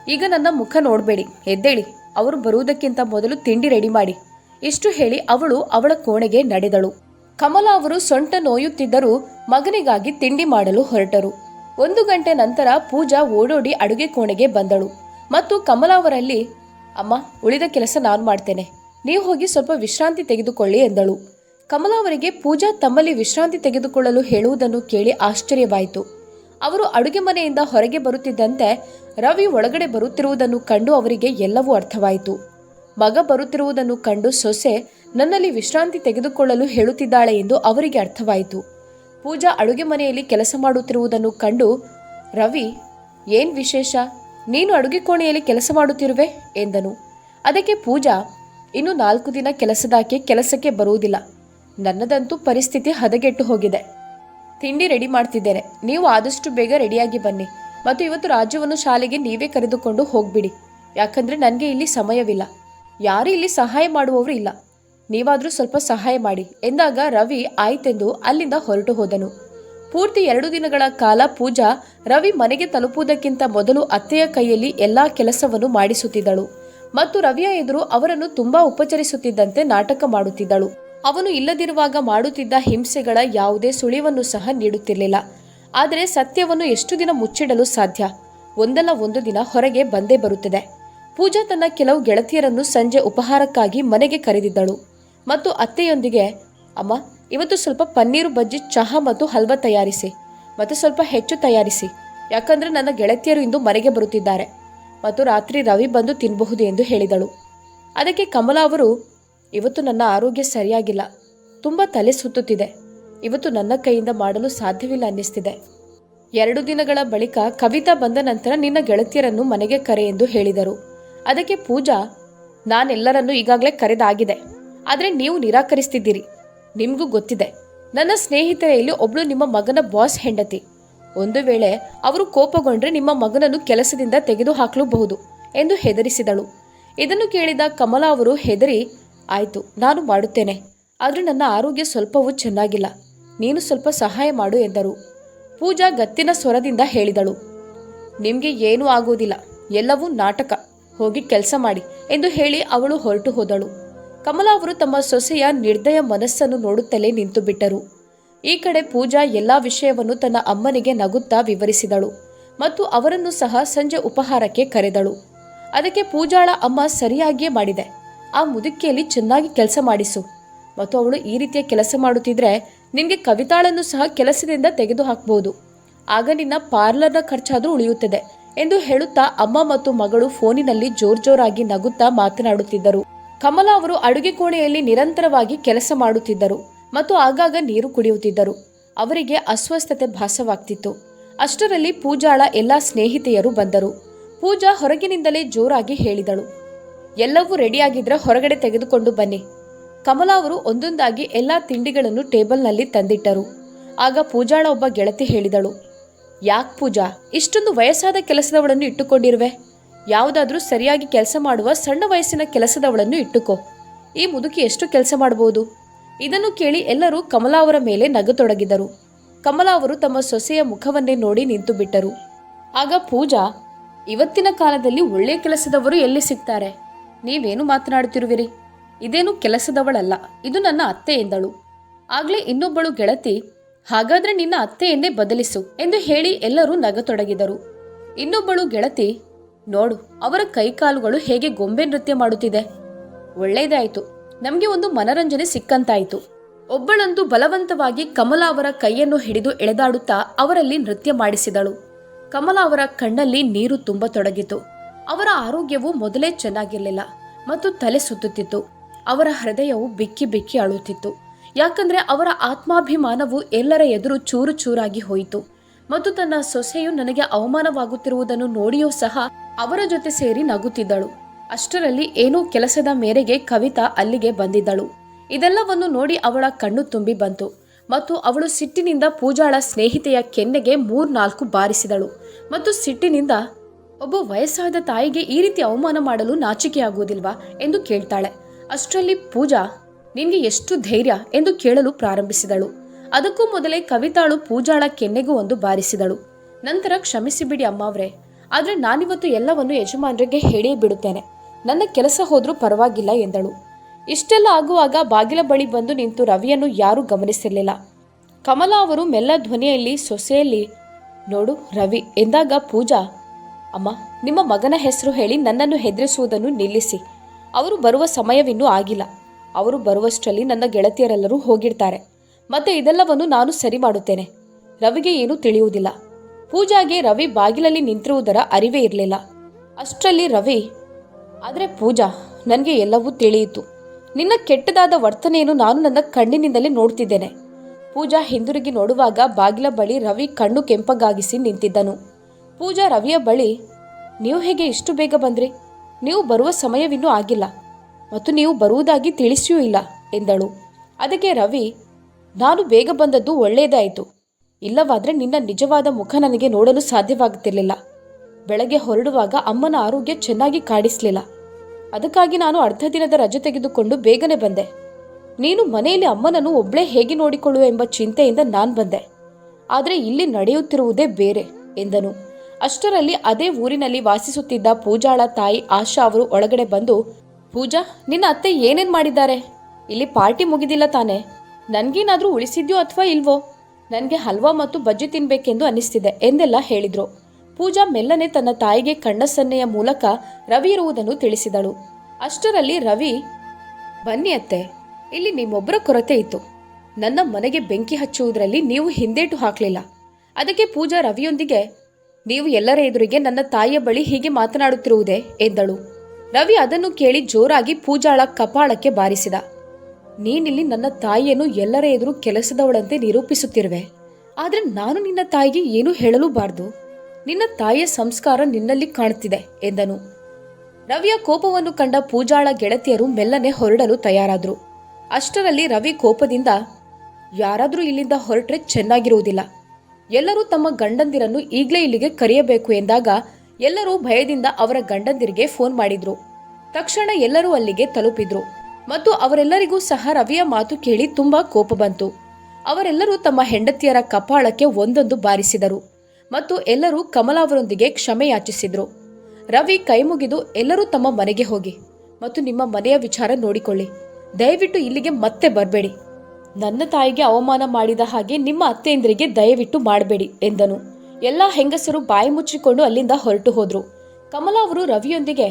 ಈಗ ನನ್ನ ಮುಖ ನೋಡಬೇಡಿ. ಎದ್ದೇಳಿ. ಅವರು ಬರುವುದಕ್ಕಿಂತ ಮೊದಲು ತಿಂಡಿ ರೆಡಿ ಮಾಡಿ. ಇಷ್ಟು ಹೇಳಿ ಅವಳು ಅವಳ ಕೋಣೆಗೆ ನಡೆದಳು. ಕಮಲಾ ಅವರು ಸೊಂಟ ನೋಯುತ್ತಿದ್ದರೂ ಮಗನಿಗಾಗಿ ತಿಂಡಿ ಮಾಡಲು ಹೊರಟರು. ಒಂದು ಗಂಟೆ ನಂತರ ಪೂಜಾ ಓಡೋಡಿ ಅಡುಗೆ ಕೋಣೆಗೆ ಬಂದಳು. ಮತ್ತು ಕಮಲಾ ಅವರಲ್ಲಿ, ಅಮ್ಮ, ಉಳಿದ ಕೆಲಸ ನಾನು ಮಾಡ್ತೇನೆ. ನೀವು ಹೋಗಿ ಸ್ವಲ್ಪ ವಿಶ್ರಾಂತಿ ತೆಗೆದುಕೊಳ್ಳಿ ಎಂದಳು. ಕಮಲಾ ಅವರಿಗೆ ಪೂಜಾ ತಮ್ಮಲ್ಲಿ ವಿಶ್ರಾಂತಿ ತೆಗೆದುಕೊಳ್ಳಲು ಹೇಳುವುದನ್ನು ಕೇಳಿ ಆಶ್ಚರ್ಯವಾಯಿತು. ಅವರು ಅಡುಗೆ ಮನೆಯಿಂದ ಹೊರಗೆ ಬರುತ್ತಿದ್ದಂತೆ ರವಿ ಒಳಗಡೆ ಬರುತ್ತಿರುವುದನ್ನು ಕಂಡು ಅವರಿಗೆ ಎಲ್ಲವೂ ಅರ್ಥವಾಯಿತು. ಮಗ ಬರುತ್ತಿರುವುದನ್ನು ಕಂಡು ಸೊಸೆ ನನ್ನಲ್ಲಿ ವಿಶ್ರಾಂತಿ ತೆಗೆದುಕೊಳ್ಳಲು ಹೇಳುತ್ತಿದ್ದಾಳೆ ಎಂದು ಅವರಿಗೆ ಅರ್ಥವಾಯಿತು. ಪೂಜಾ ಅಡುಗೆ ಮನೆಯಲ್ಲಿ ಕೆಲಸ ಮಾಡುತ್ತಿರುವುದನ್ನು ಕಂಡು, ರವಿ, ಏನ್ ವಿಶೇಷ? ನೀನು ಅಡುಗೆ ಕೋಣೆಯಲ್ಲಿ ಕೆಲಸ ಮಾಡುತ್ತಿರುವೆ? ಎಂದನು. ಅದಕ್ಕೆ ಪೂಜಾ, ಇನ್ನು ನಾಲ್ಕು ದಿನ ಕೆಲಸದಾಕೆ ಕೆಲಸಕ್ಕೆ ಬರುವುದಿಲ್ಲ. ನನ್ನದಂತೂ ಪರಿಸ್ಥಿತಿ ಹದಗೆಟ್ಟು ಹೋಗಿದೆ. ತಿಂಡಿ ರೆಡಿ ಮಾಡ್ತಿದ್ದೇನೆ. ನೀವು ಆದಷ್ಟು ಬೇಗ ರೆಡಿಯಾಗಿ ಬನ್ನಿ. ಮತ್ತು ಇವತ್ತು ರಾಜುವನ್ನು ಶಾಲೆಗೆ ನೀವೇ ಕರೆದುಕೊಂಡು ಹೋಗ್ಬಿಡಿ. ಯಾಕಂದ್ರೆ ನನಗೆ ಇಲ್ಲಿ ಸಮಯವಿಲ್ಲ. ಯಾರು ಇಲ್ಲಿ ಸಹಾಯ ಮಾಡುವವರು ಇಲ್ಲ. ನೀವಾದರೂ ಸ್ವಲ್ಪ ಸಹಾಯ ಮಾಡಿ. ಎಂದಾಗ ರವಿ ಆಯ್ತೆಂದು ಅಲ್ಲಿಂದ ಹೊರಟು ಹೋದನು. ಪೂರ್ತಿ ಎರಡು ದಿನಗಳ ಕಾಲ ಪೂಜಾ ರವಿ ಮನೆಗೆ ತಲುಪುವುದಕ್ಕಿಂತ ಮೊದಲು ಅತ್ತೆಯ ಕೈಯಲ್ಲಿ ಎಲ್ಲಾ ಕೆಲಸವನ್ನು ಮಾಡಿಸುತ್ತಿದ್ದಳು. ಮತ್ತು ರವಿಯ ಎದುರು ಅವರನ್ನು ತುಂಬಾ ಉಪಚರಿಸುತ್ತಿದ್ದಂತೆ ನಾಟಕ ಮಾಡುತ್ತಿದ್ದಳು. ಅವನು ಇಲ್ಲದಿರುವಾಗ ಮಾಡುತ್ತಿದ್ದ ಹಿಂಸೆಗಳ ಯಾವುದೇ ಸುಳಿವನ್ನು ಸಹ ನೀಡುತ್ತಿರಲಿಲ್ಲ. ಆದರೆ ಸತ್ಯವನ್ನು ಎಷ್ಟು ದಿನ ಮುಚ್ಚಿಡಲು ಸಾಧ್ಯ? ಒಂದಲ್ಲ ಒಂದು ದಿನ ಹೊರಗೆ ಬಂದೇ ಬರುತ್ತದೆ. ಪೂಜಾ ತನ್ನ ಕೆಲವು ಗೆಳತಿಯರನ್ನು ಸಂಜೆ ಉಪಹಾರಕ್ಕಾಗಿ ಮನೆಗೆ ಕರೆದಿದ್ದಳು. ಮತ್ತು ಅತ್ತೆಯೊಂದಿಗೆ, ಅಮ್ಮ, ಇವತ್ತು ಸ್ವಲ್ಪ ಪನ್ನೀರು ಬಜ್ಜಿ, ಚಹಾ ಮತ್ತು ಹಲ್ವಾ ತಯಾರಿಸಿ. ಮತ್ತು ಸ್ವಲ್ಪ ಹೆಚ್ಚು ತಯಾರಿಸಿ. ಯಾಕಂದ್ರೆ ನನ್ನ ಗೆಳತಿಯರು ಇಂದು ಮನೆಗೆ ಬರುತ್ತಿದ್ದಾರೆ. ಮತ್ತು ರಾತ್ರಿ ರವಿ ಬಂದು ತಿನ್ನಬಹುದು ಎಂದು ಹೇಳಿದಳು. ಅದಕ್ಕೆ ಕಮಲಾ ಅವರು ಇವತ್ತು ನನ್ನ ಆರೋಗ್ಯ ಸರಿಯಾಗಿಲ್ಲ. ತುಂಬ ತಲೆ ಸುತ್ತುತ್ತಿದೆ. ಇವತ್ತು ನನ್ನ ಕೈಯಿಂದ ಮಾಡಲು ಸಾಧ್ಯವಿಲ್ಲ ಅನ್ನಿಸ್ತಿದೆ. ಎರಡು ದಿನಗಳ ಬಳಿಕ ಕವಿತಾ ಬಂದ ನಂತರ ನಿನ್ನ ಗೆಳತಿಯರನ್ನು ಮನೆಗೆ ಕರೆ ಎಂದು ಹೇಳಿದರು. ಅದಕ್ಕೆ ಪೂಜಾ, ನಾನೆಲ್ಲರನ್ನೂ ಈಗಾಗಲೇ ಕರೆದಾಗಿದೆ. ಆದರೆ ನೀವು ನಿರಾಕರಿಸ್ತಿದ್ದೀರಿ. ನಿಮಗೂ ಗೊತ್ತಿದೆ. ನನ್ನ ಸ್ನೇಹಿತರೆಯಲ್ಲಿ ಒಬ್ಳು ನಿಮ್ಮ ಮಗನ ಬಾಸ್ ಹೆಂಡತಿ. ಒಂದು ವೇಳೆ ಅವರು ಕೋಪಗೊಂಡ್ರೆ ನಿಮ್ಮ ಮಗನನ್ನು ಕೆಲಸದಿಂದ ತೆಗೆದು ಹಾಕಲೂಬಹುದು ಎಂದು ಹೆದರಿಸಿದಳು. ಇದನ್ನು ಕೇಳಿದ ಕಮಲಾ ಅವರು ಹೆದರಿ ಆಯ್ತು, ನಾನು ಮಾಡುತ್ತೇನೆ. ಆದರೆ ನನ್ನ ಆರೋಗ್ಯ ಸ್ವಲ್ಪವೂ ಚೆನ್ನಾಗಿಲ್ಲ. ನೀನು ಸ್ವಲ್ಪ ಸಹಾಯ ಮಾಡು ಎಂದರು. ಪೂಜಾ ಗತ್ತಿನ ಸ್ವರದಿಂದ ಹೇಳಿದಳು. ನಿಮಗೆ ಏನೂ ಆಗುವುದಿಲ್ಲ ಎಲ್ಲವೂ ನಾಟಕ. ಹೋಗಿ ಕೆಲಸ ಮಾಡಿ ಎಂದು ಹೇಳಿ ಅವಳು ಹೊರಟು ಹೋದಳು. ಕಮಲಾ ಅವರು ತಮ್ಮ ಸೊಸೆಯ ನಿರ್ದಯ ಮನಸ್ಸನ್ನು ನೋಡುತ್ತಲೇ ನಿಂತು ಬಿಟ್ಟರು. ಈ ಕಡೆ ಪೂಜಾ ಎಲ್ಲ ವಿಷಯವನ್ನು ತನ್ನ ಅಮ್ಮನಿಗೆ ನಗುತ್ತಾ ವಿವರಿಸಿದಳು ಮತ್ತು ಅವರನ್ನು ಸಹ ಸಂಜೆ ಉಪಹಾರಕ್ಕೆ ಕರೆದಳು. ಅದಕ್ಕೆ ಪೂಜಾಳ ಅಮ್ಮ ಸರಿಯಾಗಿಯೇ ಮಾಡಿದೆ. ಆ ಮುದುಕಿಯಲ್ಲಿ ಚೆನ್ನಾಗಿ ಕೆಲಸ ಮಾಡಿಸು. ಮತ್ತು ಅವಳು ಈ ರೀತಿಯ ಕೆಲಸ ಮಾಡುತ್ತಿದ್ರೆ ನಿನಗೆ ಕವಿತಾಳನ್ನು ಸಹ ಕೆಲಸದಿಂದ ತೆಗೆದು ಹಾಕಬಹುದು ಆಗ ನಿನ್ನ ಪಾರ್ಲರ್ನ ಖರ್ಚಾದರೂ ಉಳಿಯುತ್ತದೆ ಎಂದು ಹೇಳುತ್ತಾ ಅಮ್ಮ ಮತ್ತು ಮಗಳು ಫೋನಿನಲ್ಲಿ ಜೋರ್ ಜೋರಾಗಿ ನಗುತ್ತಾ ಮಾತನಾಡುತ್ತಿದ್ದರು. ಕಮಲಾ ಅವರು ಅಡುಗೆ ಕೋಣೆಯಲ್ಲಿ ನಿರಂತರವಾಗಿ ಕೆಲಸ ಮಾಡುತ್ತಿದ್ದರು ಮತ್ತು ಆಗಾಗ ನೀರು ಕುಡಿಯುತ್ತಿದ್ದರು. ಅವರಿಗೆ ಅಸ್ವಸ್ಥತೆ ಭಾಸವಾಗ್ತಿತ್ತು. ಅಷ್ಟರಲ್ಲಿ ಪೂಜಾಳ ಎಲ್ಲ ಸ್ನೇಹಿತೆಯರು ಬಂದರು. ಪೂಜಾ ಹೊರಗಿನಿಂದಲೇ ಜೋರಾಗಿ ಹೇಳಿದಳು. ಎಲ್ಲವೂ ರೆಡಿಯಾಗಿದ್ರೆ ಹೊರಗಡೆ ತೆಗೆದುಕೊಂಡು ಬನ್ನಿ. ಕಮಲಾ ಅವರು ಒಂದೊಂದಾಗಿ ಎಲ್ಲ ತಿಂಡಿಗಳನ್ನು ಟೇಬಲ್ನಲ್ಲಿ ತಂದಿಟ್ಟರು. ಆಗ ಪೂಜಾಳ ಒಬ್ಬ ಗೆಳತಿ ಹೇಳಿದಳು, ಯಾಕ್ ಪೂಜಾ, ಇಷ್ಟೊಂದು ವಯಸ್ಸಾದ ಕೆಲಸದವಳನ್ನು ಇಟ್ಟುಕೊಂಡಿರುವೆ? ಯಾವುದಾದ್ರೂ ಸರಿಯಾಗಿ ಕೆಲಸ ಮಾಡುವ ಸಣ್ಣ ವಯಸ್ಸಿನ ಕೆಲಸದವಳನ್ನು ಇಟ್ಟುಕೋ. ಈ ಮುದುಕಿ ಎಷ್ಟು ಕೆಲಸ ಮಾಡಬಹುದು ಇದನ್ನು ಕೇಳಿ ಎಲ್ಲರೂ ಕಮಲಾ ಅವರ ಮೇಲೆ ನಗತೊಡಗಿದರು. ಕಮಲಾ ಅವರು ತಮ್ಮ ಸೊಸೆಯ ಮುಖವನ್ನೇ ನೋಡಿ ನಿಂತು ಬಿಟ್ಟರು. ಆಗ ಪೂಜಾ, ಇವತ್ತಿನ ಕಾಲದಲ್ಲಿ ಒಳ್ಳೆಯ ಕೆಲಸದವರು ಎಲ್ಲಿ ಸಿಗ್ತಾರೆ? ನೀವೇನು ಮಾತನಾಡುತ್ತಿರುವಿರಿ? ಇದೇನು ಕೆಲಸದವಳಲ್ಲ, ಇದು ನನ್ನ ಅತ್ತೆ ಎಂದಳು ಆಗಲೇ ಇನ್ನೊಬ್ಬಳು ಗೆಳತಿ, ಹಾಗಾದ್ರೆ ನಿನ್ನ ಅತ್ತೆಯನ್ನೇ ಬದಲಿಸು ಎಂದು ಹೇಳಿ ಎಲ್ಲರೂ ನಗತೊಡಗಿದರು. ಇನ್ನೊಬ್ಬಳು ಗೆಳತಿ, ನೋಡು, ಅವರ ಕೈಕಾಲುಗಳು ಹೇಗೆ ಗೊಂಬೆ ನೃತ್ಯ ಮಾಡುತ್ತಿದೆ. ಒಳ್ಳೆಯದಾಯಿತು, ನಮಗೆ ಒಂದು ಮನರಂಜನೆ ಸಿಕ್ಕಂತಾಯಿತು. ಒಬ್ಬಳಂತೂ ಬಲವಂತವಾಗಿ ಕಮಲಾ ಅವರ ಕೈಯನ್ನು ಹಿಡಿದು ಎಳೆದಾಡುತ್ತಾ ಅವರಲ್ಲಿ ನೃತ್ಯ ಮಾಡಿಸಿದಳು. ಕಮಲಾ ಅವರ ಕಣ್ಣಲ್ಲಿ ನೀರು ತುಂಬತೊಡಗಿತು. ಅವರ ಆರೋಗ್ಯವು ಮೊದಲೇ ಚೆನ್ನಾಗಿರಲಿಲ್ಲ ಮತ್ತು ತಲೆ ಸುತ್ತುತ್ತಿತ್ತು. ಅವರ ಹೃದಯವು ಬಿಕ್ಕಿ ಬಿಕ್ಕಿ ಅಳುತ್ತಿತ್ತು. ಯಾಕಂದ್ರೆ ಅವರ ಆತ್ಮಾಭಿಮಾನವು ಎಲ್ಲರ ಎದುರು ಚೂರು ಚೂರಾಗಿ ಹೋಯಿತು. ಮತ್ತು ತನ್ನ ಸೊಸೆಯು ನನಗೆ ಅವಮಾನವಾಗುತ್ತಿರುವುದನ್ನು ನೋಡಿಯೂ ಸಹ ಅವರ ಜೊತೆ ಸೇರಿ ನಗುತ್ತಿದ್ದಳು. ಅಷ್ಟರಲ್ಲಿ ಏನೋ ಕೆಲಸದ ಮೇರೆಗೆ ಕವಿತಾ ಅಲ್ಲಿಗೆ ಬಂದಿದ್ದಳು. ಇದೆಲ್ಲವನ್ನು ನೋಡಿ ಅವಳ ಕಣ್ಣು ತುಂಬಿ ಬಂತು ಮತ್ತು ಅವಳು ಸಿಟ್ಟಿನಿಂದ ಪೂಜಾಳ ಸ್ನೇಹಿತೆಯ ಕೆನ್ನೆಗೆ ಮೂರ್ನಾಲ್ಕು ಬಾರಿಸಿದಳು ಮತ್ತು ಸಿಟ್ಟಿನಿಂದ ಒಬ್ಬ ವಯಸ್ಸಾದ ತಾಯಿಗೆ ಈ ರೀತಿ ಅವಮಾನ ಮಾಡಲು ನಾಚಿಕೆ ಆಗುವುದಿಲ್ವಾ ಎಂದು ಕೇಳ್ತಾಳೆ. ಅಷ್ಟರಲ್ಲಿ ಪೂಜಾ, ನಿನ್ಗೆ ಎಷ್ಟು ಧೈರ್ಯ ಎಂದು ಕೇಳಲು ಪ್ರಾರಂಭಿಸಿದಳು. ಅದಕ್ಕೂ ಮೊದಲೇ ಕವಿತಾಳು ಪೂಜಾಳ ಕೆನ್ನೆಗೂ ಒಂದು ಬಾರಿಸಿದಳು. ನಂತರ ಕ್ಷಮಿಸಿ ಬಿಡಿ ಅಮ್ಮವ್ರೆ, ಆದ್ರೆ ನಾನಿವತ್ತು ಎಲ್ಲವನ್ನು ಯಜಮಾನರಿಗೆ ಹೇಳೇ ಬಿಡುತ್ತೇನೆ. ನನ್ನ ಕೆಲಸ ಹೋದರೂ ಪರವಾಗಿಲ್ಲ ಎಂದಳು. ಇಷ್ಟೆಲ್ಲ ಆಗುವಾಗ ಬಾಗಿಲ ಬಳಿ ಬಂದು ನಿಂತು ರವಿಯನ್ನು ಯಾರೂ ಗಮನಿಸಿರಲಿಲ್ಲ. ಕಮಲಾ ಅವರು ಮೆಲ್ಲ ಧ್ವನಿಯಲ್ಲಿ ಸೊಸೆಯಲ್ಲಿ, ನೋಡು ರವಿ ಎಂದಾಗ ಪೂಜಾ ಅಮ್ಮ, ನಿಮ್ಮ ಮಗನ ಹೆಸರು ಹೇಳಿ ನನ್ನನ್ನು ಹೆದರಿಸುವುದನ್ನು ನಿಲ್ಲಿಸಿ. ಅವರು ಬರುವ ಸಮಯವಿನ್ನೂ ಆಗಿಲ್ಲ. ಅವರು ಬರುವಷ್ಟರಲ್ಲಿ ನನ್ನ ಗೆಳತಿಯರೆಲ್ಲರೂ ಹೋಗಿರ್ತಾರೆ. ಮತ್ತೆ ಇದೆಲ್ಲವನ್ನು ನಾನು ಸರಿ ಮಾಡುತ್ತೇನೆ. ರವಿಗೆ ಏನೂ ತಿಳಿಯುವುದಿಲ್ಲ. ಪೂಜಾಗೆ ರವಿ ಬಾಗಿಲಲ್ಲಿ ನಿಂತಿರುವುದರ ಅರಿವೇ ಇರಲಿಲ್ಲ. ಅಷ್ಟರಲ್ಲಿ, ರವಿ, ಆದರೆ ಪೂಜಾ, ನನಗೆ ಎಲ್ಲವೂ ತಿಳಿಯಿತು. ನಿನ್ನ ಕೆಟ್ಟದಾದ ವರ್ತನೆಯನ್ನು ನಾನು ನನ್ನ ಕಣ್ಣಿನಿಂದಲೇ ನೋಡ್ತಿದ್ದೇನೆ. ಪೂಜಾ ಹಿಂದಿರುಗಿ ನೋಡುವಾಗ ಬಾಗಿಲ ಬಳಿ ರವಿ ಕಣ್ಣು ಕೆಂಪಗಾಗಿಸಿ ನಿಂತಿದ್ದನು. ಪೂಜಾ ರವಿಯ ಬಳಿ, ನೀವು ಹೇಗೆ ಇಷ್ಟು ಬೇಗ ಬಂದ್ರಿ? ನೀವು ಬರುವ ಸಮಯವಿನ್ನೂ ಆಗಿಲ್ಲ, ಮತ್ತು ನೀವು ಬರುವುದಾಗಿ ತಿಳಿಸಿಯೂ ಇಲ್ಲ, ಎಂದಳು. ಅದಕ್ಕೆ ರವಿ, ನಾನು ಬೇಗ ಬಂದದ್ದು ಒಳ್ಳೆಯದಾಯಿತು ಇಲ್ಲವಾದರೆ ನಿನ್ನ ನಿಜವಾದ ಮುಖ ನನಗೆ ನೋಡಲು ಸಾಧ್ಯವಾಗುತ್ತಿರಲಿಲ್ಲ. ಬೆಳಗ್ಗೆ ಹೊರಡುವಾಗ ಅಮ್ಮನ ಆರೋಗ್ಯ ಚೆನ್ನಾಗಿ ಕಾಡಿಸಲಿಲ್ಲ. ಅದಕ್ಕಾಗಿ ನಾನು ಅರ್ಧ ದಿನದ ರಜೆ ತೆಗೆದುಕೊಂಡು ಬೇಗನೆ ಬಂದೆ. ನೀನು ಮನೆಯಲ್ಲಿ ಅಮ್ಮನನ್ನು ಒಬ್ಳೇ ಹೇಗೆ ನೋಡಿಕೊಳ್ಳುವ ಎಂಬ ಚಿಂತೆಯಿಂದ ನಾನು ಬಂದೆ. ಆದರೆ ಇಲ್ಲಿ ನಡೆಯುತ್ತಿರುವುದೇ ಬೇರೆ, ಎಂದನು. ಅಷ್ಟರಲ್ಲಿ ಅದೇ ಊರಿನಲ್ಲಿ ವಾಸಿಸುತ್ತಿದ್ದ ಪೂಜಾಳ ತಾಯಿ ಆಶಾ ಅವರು ಒಳಗಡೆ ಬಂದು, ಪೂಜಾ, ನಿನ್ನ ಅತ್ತೆ ಏನೇನ್ ಮಾಡಿದ್ದಾರೆ? ಇಲ್ಲಿ ಪಾರ್ಟಿ ಮುಗಿದಿಲ್ಲ ತಾನೆ. ನನಗೇನಾದರೂ ಉಳಿಸಿದ್ಯೋ ಅಥವಾ ಇಲ್ವೋ? ನನಗೆ ಹಲ್ವಾ ಮತ್ತು ಬಜ್ಜಿ ತಿನ್ಬೇಕೆಂದು ಅನಿಸ್ತಿದೆ ಎಂದೆಲ್ಲ ಹೇಳಿದರು. ಪೂಜಾ ಮೆಲ್ಲನೆ ತನ್ನ ತಾಯಿಗೆ ಕಣ್ಣಸನ್ನೆಯ ಮೂಲಕ ರವಿ ಇರುವುದನ್ನು ತಿಳಿಸಿದಳು. ಅಷ್ಟರಲ್ಲಿ ರವಿ, ಬನ್ನಿ ಅತ್ತೆ, ಇಲ್ಲಿ ನಿಮ್ಮೊಬ್ಬರ ಕೊರತೆ ಇತ್ತು. ನನ್ನ ಮನೆಗೆ ಬೆಂಕಿ ಹಚ್ಚುವುದರಲ್ಲಿ ನೀವು ಹಿಂದೇಟು ಹಾಕಲಿಲ್ಲ. ಅದಕ್ಕೆ ಪೂಜಾ ರವಿಯೊಂದಿಗೆ ನೀವು ಎಲ್ಲರ ಎದುರಿಗೆ ನನ್ನ ತಾಯಿಯ ಬಳಿ ಹೀಗೆ ಮಾತನಾಡುತ್ತಿರುವುದೇ? ಎಂದಳು. ರವಿ ಅದನ್ನು ಕೇಳಿ ಜೋರಾಗಿ ಪೂಜಾಳ ಕಪಾಳಕ್ಕೆ ಬಾರಿಸಿದ. ನೀನಿಲ್ಲಿ ನನ್ನ ತಾಯಿಯನ್ನು ಎಲ್ಲರ ಎದುರು ಕೆಲಸದವಳಂತೆ ನಿರೂಪಿಸುತ್ತಿರುವೆ. ಆದರೆ ನಾನು ನಿನ್ನ ತಾಯಿಗೆ ಏನೂ ಹೇಳಲೂಬಾರ್ದು. ನಿನ್ನ ತಾಯಿಯ ಸಂಸ್ಕಾರ ನಿನ್ನಲ್ಲಿ ಕಾಣುತ್ತಿದೆ, ಎಂದನು. ರವಿಯ ಕೋಪವನ್ನು ಕಂಡ ಪೂಜಾಳ ಗೆಳತಿಯರು ಮೆಲ್ಲನೆ ಹೊರಡಲು ತಯಾರಾದರು. ಅಷ್ಟರಲ್ಲಿ ರವಿ ಕೋಪದಿಂದ, ಯಾರಾದರೂ ಇಲ್ಲಿಂದ ಹೊರಟ್ರೆ ಚೆನ್ನಾಗಿರುವುದಿಲ್ಲ. ಎಲ್ಲರೂ ತಮ್ಮ ಗಂಡಂದಿರನ್ನು ಈಗಲೇ ಇಲ್ಲಿಗೆ ಕರೆಯಬೇಕು ಎಂದಾಗ ಎಲ್ಲರೂ ಭಯದಿಂದ ಅವರ ಗಂಡಂದಿರಿಗೆ ಫೋನ್ ಮಾಡಿದ್ರು. ತಕ್ಷಣ ಎಲ್ಲರೂ ಅಲ್ಲಿಗೆ ತಲುಪಿದ್ರು. ಮತ್ತು ಅವರೆಲ್ಲರಿಗೂ ಸಹ ರವಿಯ ಮಾತು ಕೇಳಿ ತುಂಬಾ ಕೋಪ ಬಂತು. ಅವರೆಲ್ಲರೂ ತಮ್ಮ ಹೆಂಡತಿಯರ ಕಪಾಳಕ್ಕೆ ಒಂದೊಂದು ಬಾರಿಸಿದರು. ಮತ್ತು ಎಲ್ಲರೂ ಕಮಲ ಅವರೊಂದಿಗೆ ಕ್ಷಮೆ ಯಾಚಿಸಿದ್ರು. ರವಿ ಕೈಮುಗಿದು ಎಲ್ಲರೂ ತಮ್ಮ ಮನೆಗೆ ಹೋಗಿ. ಮತ್ತು ನಿಮ್ಮ ಮನೆಯ ವಿಚಾರ ನೋಡಿಕೊಳ್ಳಿ. ದಯವಿಟ್ಟು ಇಲ್ಲಿಗೆ ಮತ್ತೆ ಬರಬೇಡಿ. ನನ್ನ ತಾಯಿಗೆ ಅವಮಾನ ಮಾಡಿದ ಹಾಗೆ ನಿಮ್ಮ ಅತ್ತೆಯಂದ್ರಿಗೆ ದಯವಿಟ್ಟು ಮಾಡಬೇಡಿ ಎಂದನು. ಎಲ್ಲ ಹೆಂಗಸರು ಬಾಯಿ ಮುಚ್ಚಿಕೊಂಡು ಅಲ್ಲಿಂದ ಹೊರಟು ಹೋದ್ರು. ಕಮಲಾ ಅವರು ರವಿಯೊಂದಿಗೆ,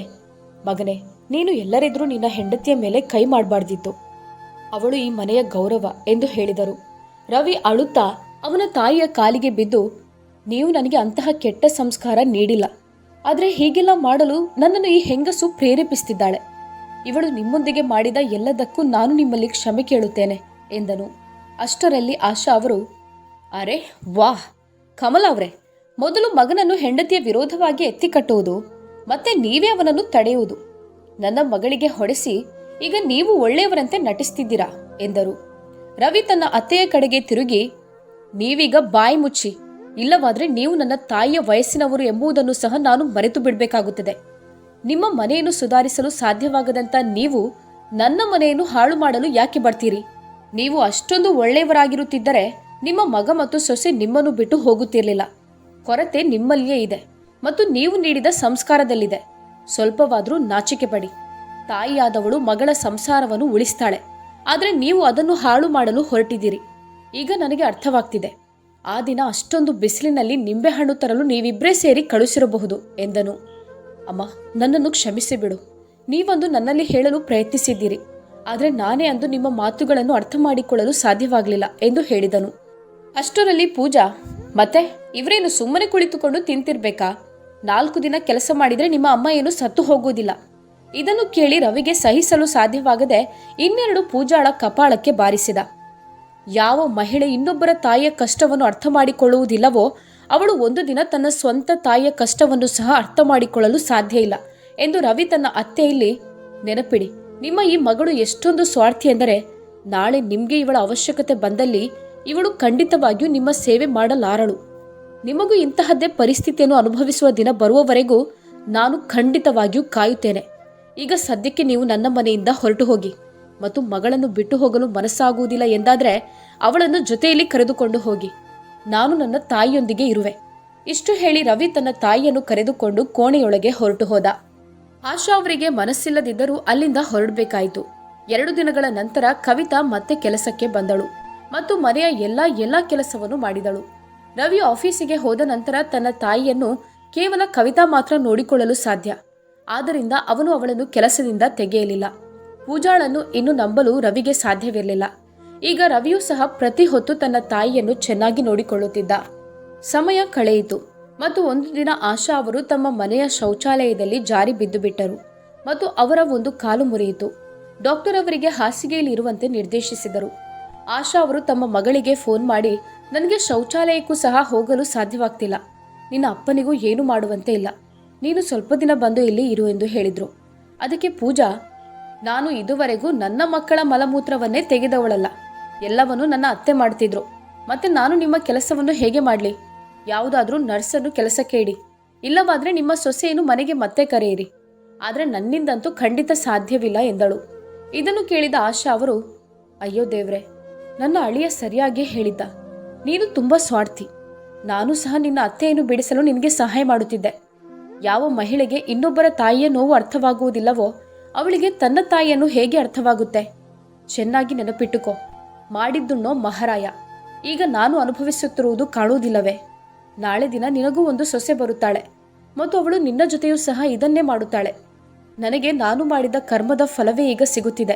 ಮಗನೇ, ನೀನು ಎಲ್ಲರೆದುರು ನಿನ್ನ ಹೆಂಡತಿಯ ಮೇಲೆ ಕೈ ಮಾಡಬಾರ್ದಿತ್ತು. ಅವಳು ಈ ಮನೆಯ ಗೌರವ ಎಂದು ಹೇಳಿದರು. ರವಿ ಅಳುತ್ತಾ, ಅವನ ತಾಯಿಯ ಕಾಲಿಗೆ ಬಿದ್ದು ನೀವು ನನಗೆ ಅಂತಹ ಕೆಟ್ಟ ಸಂಸ್ಕಾರ ನೀಡಿಲ್ಲ. ಆದರೆ ಹೀಗೆಲ್ಲ ಮಾಡಲು ನನ್ನನ್ನು ಈ ಹೆಂಗಸು ಪ್ರೇರೇಪಿಸುತ್ತಿದ್ದಾಳೆ ಇವಳು ನಿಮ್ಮೊಂದಿಗೆ ಮಾಡಿದ ಎಲ್ಲದಕ್ಕೂ ನಾನು ನಿಮ್ಮಲ್ಲಿ ಕ್ಷಮೆ ಕೇಳುತ್ತೇನೆ. ಎಂದನು. ಅಷ್ಟರಲ್ಲಿ ಆಶಾ ಅವರು, ಅರೆ, ವಾಹ್! ಕಮಲ ಅವರೇ, ಮೊದಲು ಮಗನನ್ನು ಹೆಂಡತಿಯ ವಿರೋಧವಾಗಿ ಎತ್ತಿ ಕಟ್ಟುವುದು, ಮತ್ತೆ ನೀವೇ ಅವನನ್ನು ತಡೆಯುವುದು. ನನ್ನ ಮಗಳಿಗೆ ಹೊಡೆಸಿ, ಈಗ ನೀವು ಒಳ್ಳೆಯವರಂತೆ ನಟಿಸ್ತಿದ್ದೀರಾ? ಎಂದರು. ರವಿ ತನ್ನ ಅತ್ತೆಯ ಕಡೆಗೆ ತಿರುಗಿ, ನೀವೀಗ ಬಾಯಿ ಮುಚ್ಚಿ, ಇಲ್ಲವಾದರೆ ನೀವು ನನ್ನ ತಾಯಿಯ ವಯಸ್ಸಿನವರು ಎಂಬುದನ್ನು ಸಹ ನಾನು ಮರೆತು ಬಿಡಬೇಕಾಗುತ್ತದೆ. ನಿಮ್ಮ ಮನೆಯನ್ನು ಸುಧಾರಿಸಲು ಸಾಧ್ಯವಾಗದಂತ ನೀವು ನನ್ನ ಮನೆಯನ್ನು ಹಾಳು ಮಾಡಲು ಯಾಕೆ ಬರ್ತೀರಿ? ನೀವು ಅಷ್ಟೊಂದು ಒಳ್ಳೆಯವರಾಗಿರುತ್ತಿದ್ದರೆ ನಿಮ್ಮ ಮಗ ಮತ್ತು ಸೊಸೆ ನಿಮ್ಮನ್ನು ಬಿಟ್ಟು ಹೋಗುತ್ತಿರಲಿಲ್ಲ. ಕೊರತೆ ನಿಮ್ಮಲ್ಲಿಯೇ ಇದೆ ಮತ್ತು ನೀವು ನೀಡಿದ ಸಂಸ್ಕಾರದಲ್ಲಿದೆ. ಸ್ವಲ್ಪವಾದರೂ ನಾಚಿಕೆ ಪಡಿ. ತಾಯಿಯಾದವಳು ಮಗಳ ಸಂಸಾರವನ್ನು ಉಳಿಸ್ತಾಳೆ. ಆದರೆ ನೀವು ಅದನ್ನು ಹಾಳು ಮಾಡಲು ಹೊರಟಿದ್ದೀರಿ. ಈಗ ನನಗೆ ಅರ್ಥವಾಗ್ತಿದೆ. ಆ ದಿನ ಅಷ್ಟೊಂದು ಬಿಸಿಲಿನಲ್ಲಿ ನಿಂಬೆಹಣ್ಣು ತರಲು ನೀವಿಬ್ಬರೇ ಸೇರಿ ಕಳುಹಿಸಿರಬಹುದು, ಎಂದನು. ಅಮ್ಮ, ನನ್ನನ್ನು ಕ್ಷಮಿಸಿಬಿಡು. ನೀವೊಂದು ನನ್ನಲ್ಲಿ ಹೇಳಲು ಪ್ರಯತ್ನಿಸಿದ್ದೀರಿ. ಆದರೆ ನಾನೇ ಅಂದು ನಿಮ್ಮ ಮಾತುಗಳನ್ನು ಅರ್ಥ ಮಾಡಿಕೊಳ್ಳಲು ಸಾಧ್ಯವಾಗಲಿಲ್ಲ ಎಂದು ಹೇಳಿದನು. ಅಷ್ಟರಲ್ಲಿ ಪೂಜಾ, ಮತ್ತೆ ಇವರೇನು ಸುಮ್ಮನೆ ಕುಳಿತುಕೊಂಡು ತಿಂತಿರ್ಬೇಕಾ? ನಾಲ್ಕು ದಿನ ಕೆಲಸ ಮಾಡಿದರೆ ನಿಮ್ಮ ಅಮ್ಮ ಏನು ಸತ್ತು ಹೋಗುವುದಿಲ್ಲ ಇದನ್ನು ಕೇಳಿ ರವಿಗೆ ಸಹಿಸಲು ಸಾಧ್ಯವಾಗದೆ ಇನ್ನೆರಡು ಪೂಜಾಳ ಕಪಾಳಕ್ಕೆ ಬಾರಿಸಿದ. ಯಾವ ಮಹಿಳೆ ಇನ್ನೊಬ್ಬರ ತಾಯಿಯ ಕಷ್ಟವನ್ನು ಅರ್ಥ ಮಾಡಿಕೊಳ್ಳುವುದಿಲ್ಲವೋ, ಅವಳು ಒಂದು ದಿನ ತನ್ನ ಸ್ವಂತ ತಾಯಿಯ ಕಷ್ಟವನ್ನು ಸಹ ಅರ್ಥ ಮಾಡಿಕೊಳ್ಳಲು ಸಾಧ್ಯ ಇಲ್ಲ ಎಂದು ರವಿ ತನ್ನ ಅತ್ತೆಯಲ್ಲಿ, ನೆನಪಿಡಿ ನಿಮ್ಮ ಈ ಮಗಳು ಎಷ್ಟೊಂದು ಸ್ವಾರ್ಥಿ ಎಂದರೆ ನಾಳೆ ನಿಮಗೆ ಇವಳ ಅವಶ್ಯಕತೆ ಬಂದಲ್ಲಿ ಇವಳು ಖಂಡಿತವಾಗಿಯೂ ನಿಮ್ಮ ಸೇವೆ ಮಾಡಲಾರಳು. ನಿಮಗೂ ಇಂತಹದ್ದೇ ಪರಿಸ್ಥಿತಿಯನ್ನು ಅನುಭವಿಸುವ ದಿನ ಬರುವವರೆಗೂ ನಾನು ಖಂಡಿತವಾಗಿಯೂ ಕಾಯುತ್ತೇನೆ. ಈಗ ಸದ್ಯಕ್ಕೆ ನೀವು ನನ್ನ ಮನೆಯಿಂದ ಹೊರಟು ಹೋಗಿ ಮತ್ತು ಮಗಳನ್ನು ಬಿಟ್ಟು ಹೋಗಲು ಮನಸ್ಸಾಗುವುದಿಲ್ಲ ಎಂದಾದರೆ ಅವಳನ್ನು ಜೊತೆಯಲ್ಲಿ ಕರೆದುಕೊಂಡು ಹೋಗಿ. ನಾನು ನನ್ನ ತಾಯಿಯೊಂದಿಗೆ ಇರುವೆ. ಇಷ್ಟು ಹೇಳಿ ರವಿ ತನ್ನ ತಾಯಿಯನ್ನು ಕರೆದುಕೊಂಡು ಕೋಣೆಯೊಳಗೆ ಹೊರಟು ಹೋದ. ಆಶಾ ಅವರಿಗೆ ಮನಸ್ಸಿಲ್ಲದಿದ್ದರೂ ಅಲ್ಲಿಂದ ಹೊರಡಬೇಕಾಯಿತು. ಎರಡು ದಿನಗಳ ನಂತರ ಕವಿತಾ ಮತ್ತೆ ಕೆಲಸಕ್ಕೆ ಬಂದಳು. ಮತ್ತು ಮನೆಯ ಎಲ್ಲ ಎಲ್ಲ ಕೆಲಸವನ್ನು ಮಾಡಿದಳು. ರವಿ ಆಫೀಸಿಗೆ ಹೋದ ನಂತರ ತನ್ನ ತಾಯಿಯನ್ನು ಕೇವಲ ಕವಿತಾ ಮಾತ್ರ ನೋಡಿಕೊಳ್ಳಲು ಸಾಧ್ಯ. ಆದ್ದರಿಂದ ಅವನು ಅವಳನ್ನು ಕೆಲಸದಿಂದ ತೆಗೆಯಲಿಲ್ಲ. ಪೂಜಾಳನ್ನು ಇನ್ನು ನಂಬಲು ರವಿಗೆ ಸಾಧ್ಯವಿರಲಿಲ್ಲ. ಈಗ ರವಿಯೂ ಸಹ ಪ್ರತಿ ಹೊತ್ತು ತನ್ನ ತಾಯಿಯನ್ನು ಚೆನ್ನಾಗಿ ನೋಡಿಕೊಳ್ಳುತ್ತಿದ್ದ. ಸಮಯ ಕಳೆಯಿತು. ಮತ್ತು ಒಂದು ದಿನ ಆಶಾ ಅವರು ತಮ್ಮ ಮನೆಯ ಶೌಚಾಲಯದಲ್ಲಿ ಜಾರಿ ಬಿದ್ದು ಬಿಟ್ಟರು ಮತ್ತು ಅವರ ಒಂದು ಕಾಲು ಮುರಿಯಿತು. ಡಾಕ್ಟರ್ ಅವರಿಗೆ ಹಾಸಿಗೆಯಲ್ಲಿ ಇರುವಂತೆ ನಿರ್ದೇಶಿಸಿದರು. ಆಶಾ ಅವರು ತಮ್ಮ ಮಗಳಿಗೆ ಫೋನ್ ಮಾಡಿ, ನನಗೆ ಶೌಚಾಲಯಕ್ಕೂ ಸಹ ಹೋಗಲು ಸಾಧ್ಯವಾಗ್ತಿಲ್ಲ. ನಿನ್ನ ಅಪ್ಪನಿಗೂ ಏನು ಮಾಡುವಂತೆ ಇಲ್ಲ. ನೀನು ಸ್ವಲ್ಪ ದಿನ ಬಂದು ಇಲ್ಲಿ ಇರು ಎಂದು ಹೇಳಿದರು. ಅದಕ್ಕೆ ಪೂಜಾ, ನಾನು ಇದುವರೆಗೂ ನನ್ನ ಮಕ್ಕಳ ಮಲಮೂತ್ರವನ್ನೇ ತೆಗೆದವಳಲ್ಲ. ಎಲ್ಲವನ್ನೂ ನನ್ನ ಅತ್ತೆ ಮಾಡ್ತಿದ್ರು. ಮತ್ತೆ ನಾನು ನಿಮ್ಮ ಕೆಲಸವನ್ನು ಹೇಗೆ ಮಾಡಲಿ? ಯಾವುದಾದ್ರೂ ನರ್ಸನ್ನು ಕೆಲಸಕ್ಕೆ ಇಡಿ. ಇಲ್ಲವಾದರೆ ನಿಮ್ಮ ಸೊಸೆಯನ್ನು ಮನೆಗೆ ಮತ್ತೆ ಕರೆಯಿರಿ. ಆದರೆ ನನ್ನಿಂದಂತೂ ಖಂಡಿತ ಸಾಧ್ಯವಿಲ್ಲ ಎಂದಳು. ಇದನ್ನು ಕೇಳಿದ ಆಶಾ ಅವರು, ಅಯ್ಯೋ ದೇವ್ರೆ, ನನ್ನ ಅಳಿಯ ಸರಿಯಾಗಿ ಹೇಳಿದ್ದ. ನೀನು ತುಂಬ ಸ್ವಾರ್ಥಿ. ನಾನು ಸಹ ನಿನ್ನ ಅತ್ತೆಯನ್ನು ಬಿಡಿಸಲು ನಿನಗೆ ಸಹಾಯ ಮಾಡುತ್ತಿದ್ದೆ. ಯಾವ ಮಹಿಳೆಗೆ ಇನ್ನೊಬ್ಬರ ತಾಯಿಯ ನೋವು ಅರ್ಥವಾಗುವುದಿಲ್ಲವೋ, ಅವಳಿಗೆ ತನ್ನ ತಾಯಿಯನ್ನು ಹೇಗೆ ಅರ್ಥವಾಗುತ್ತೆ? ಚೆನ್ನಾಗಿ ನೆನಪಿಟ್ಟುಕೋ. ಮಾಡಿದ್ದುಣ್ಣೋ ಮಹಾರಾಯ. ಈಗ ನಾನು ಅನುಭವಿಸುತ್ತಿರುವುದು ಕಾಣುವುದಿಲ್ಲವೇ? ನಾಳೆ ದಿನ ನಿನಗೂ ಒಂದು ಸೊಸೆ ಬರುತ್ತಾಳೆ. ಮತ್ತು ಅವಳು ನಿನ್ನ ಜೊತೆಯೂ ಸಹ ಇದನ್ನೇ ಮಾಡುತ್ತಾಳೆ. ನನಗೆ ನಾನು ಮಾಡಿದ ಕರ್ಮದ ಫಲವೇ ಈಗ ಸಿಗುತ್ತಿದೆ.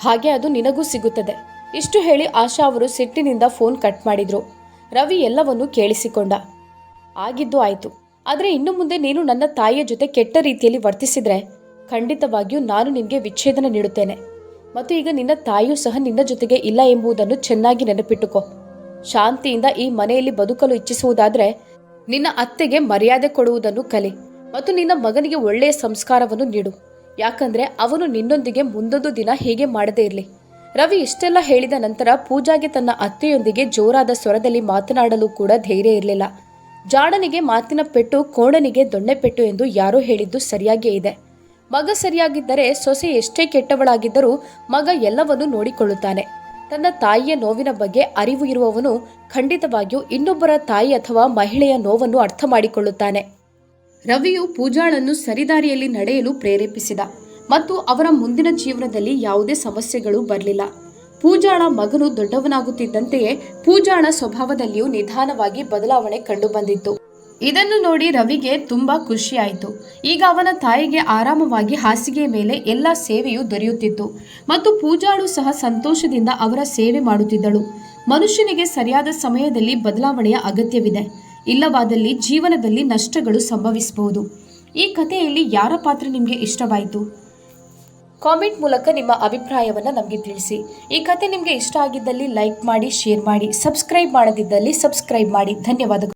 ಹಾಗೆ ಅದು ನಿನಗೂ ಸಿಗುತ್ತದೆ. ಇಷ್ಟು ಹೇಳಿ ಆಶಾ ಅವರು ಸಿಟ್ಟಿನಿಂದ ಫೋನ್ ಕಟ್ ಮಾಡಿದ್ರು. ರವಿ ಎಲ್ಲವನ್ನೂ ಕೇಳಿಸಿಕೊಂಡ. ಆಗಿದ್ದು ಆಯಿತು. ಆದರೆ ಇನ್ನು ಮುಂದೆ ನೀನು ನನ್ನ ತಾಯಿಯ ಜೊತೆ ಕೆಟ್ಟ ರೀತಿಯಲ್ಲಿ ವರ್ತಿಸಿದರೆ ಖಂಡಿತವಾಗಿಯೂ ನಾನು ನಿನಗೆ ವಿಚ್ಛೇದನ ನೀಡುತ್ತೇನೆ. ಮತ್ತು ಈಗ ನಿನ್ನ ತಾಯಿಯೂ ಸಹ ನಿನ್ನ ಜೊತೆಗೆ ಇಲ್ಲ ಎಂಬುದನ್ನು ಚೆನ್ನಾಗಿ ನೆನಪಿಟ್ಟುಕೋ. ಶಾಂತಿಯಿಂದ ಈ ಮನೆಯಲ್ಲಿ ಬದುಕಲು ಇಚ್ಛಿಸುವುದಾದರೆ ನಿನ್ನ ಅತ್ತೆಗೆ ಮರ್ಯಾದೆ ಕೊಡುವುದನ್ನು ಕಲಿ ಮತ್ತು ನಿನ್ನ ಮಗನಿಗೆ ಒಳ್ಳೆಯ ಸಂಸ್ಕಾರವನ್ನು ನೀಡು. ಯಾಕಂದ್ರೆ ಅವನು ನಿನ್ನೊಂದಿಗೆ ಮುಂದೊಂದು ದಿನ ಹೀಗೆ ಮಾಡದೇ ಇರಲಿ. ರವಿ ಇಷ್ಟೆಲ್ಲ ಹೇಳಿದ ನಂತರ ಪೂಜಾಗೆ ತನ್ನ ಅತ್ತೆಯೊಂದಿಗೆ ಜೋರಾದ ಸ್ವರದಲ್ಲಿ ಮಾತನಾಡಲು ಕೂಡ ಧೈರ್ಯ ಇರಲಿಲ್ಲ. ಜಾಡನಿಗೆ ಮಾತಿನ ಪೆಟ್ಟು, ಕೋಣನಿಗೆ ದೊಣ್ಣೆ ಪೆಟ್ಟು ಎಂದು ಯಾರೋ ಹೇಳಿದ್ದು ಸರಿಯಾಗಿಯೇ ಇದೆ. ಮಗ ಸರಿಯಾಗಿದ್ದರೆ ಸೊಸೆ ಎಷ್ಟೇ ಕೆಟ್ಟವಳಾಗಿದ್ದರೂ ಮಗ ಎಲ್ಲವನ್ನೂ ನೋಡಿಕೊಳ್ಳುತ್ತಾನೆ. ತನ್ನ ತಾಯಿಯ ನೋವಿನ ಬಗ್ಗೆ ಅರಿವು ಇರುವವನು ಖಂಡಿತವಾಗಿಯೂ ಇನ್ನೊಬ್ಬರ ತಾಯಿ ಅಥವಾ ಮಹಿಳೆಯ ನೋವನ್ನು ಅರ್ಥ ಮಾಡಿಕೊಳ್ಳುತ್ತಾನೆ. ರವಿಯು ಪೂಜಾಳನ್ನು ಸರಿದಾರಿಯಲ್ಲಿ ನಡೆಯಲು ಪ್ರೇರೇಪಿಸಿದ ಮತ್ತು ಅವರ ಮುಂದಿನ ಜೀವನದಲ್ಲಿ ಯಾವುದೇ ಸಮಸ್ಯೆಗಳು ಬರಲಿಲ್ಲ. ಪೂಜಾಳ ಮಗನು ದೊಡ್ಡವನಾಗುತ್ತಿದ್ದಂತೆಯೇ ಪೂಜಾಳ ಸ್ವಭಾವದಲ್ಲಿಯೂ ನಿಧಾನವಾಗಿ ಬದಲಾವಣೆ ಕಂಡುಬಂದಿತ್ತು. ಇದನ್ನು ನೋಡಿ ರವಿಗೆ ತುಂಬಾ ಖುಷಿಯಾಯಿತು. ಈಗ ಅವನ ತಾಯಿಗೆ ಆರಾಮವಾಗಿ ಹಾಸಿಗೆ ಮೇಲೆ ಎಲ್ಲ ಸೇವೆಯೂ ದೊರೆಯುತ್ತಿತ್ತು. ಮತ್ತು ಪೂಜಾಳು ಸಹ ಸಂತೋಷದಿಂದ ಅವರ ಸೇವೆ ಮಾಡುತ್ತಿದ್ದಳು. ಮನುಷ್ಯನಿಗೆ ಸರಿಯಾದ ಸಮಯದಲ್ಲಿ ಬದಲಾವಣೆಯ ಅಗತ್ಯವಿದೆ. ಇಲ್ಲವಾದಲ್ಲಿ ಜೀವನದಲ್ಲಿ ನಷ್ಟಗಳು ಸಂಭವಿಸಬಹುದು. ಈ ಕಥೆಯಲ್ಲಿ ಯಾರ ಪಾತ್ರ ನಿಮಗೆ ಇಷ್ಟವಾಯಿತು? ಕಾಮೆಂಟ್ ಮೂಲಕ ನಿಮ್ಮ ಅಭಿಪ್ರಾಯವನ್ನು ನಮಗೆ ತಿಳಿಸಿ. ಈ ಕತೆ ನಿಮಗೆ ಇಷ್ಟ ಆಗಿದ್ದಲ್ಲಿ ಲೈಕ್ ಮಾಡಿ, ಶೇರ್ ಮಾಡಿ, ಸಬ್ಸ್ಕ್ರೈಬ್ ಮಾಡದಿದ್ದಲ್ಲಿ ಸಬ್ಸ್ಕ್ರೈಬ್ ಮಾಡಿ. ಧನ್ಯವಾದಗಳು.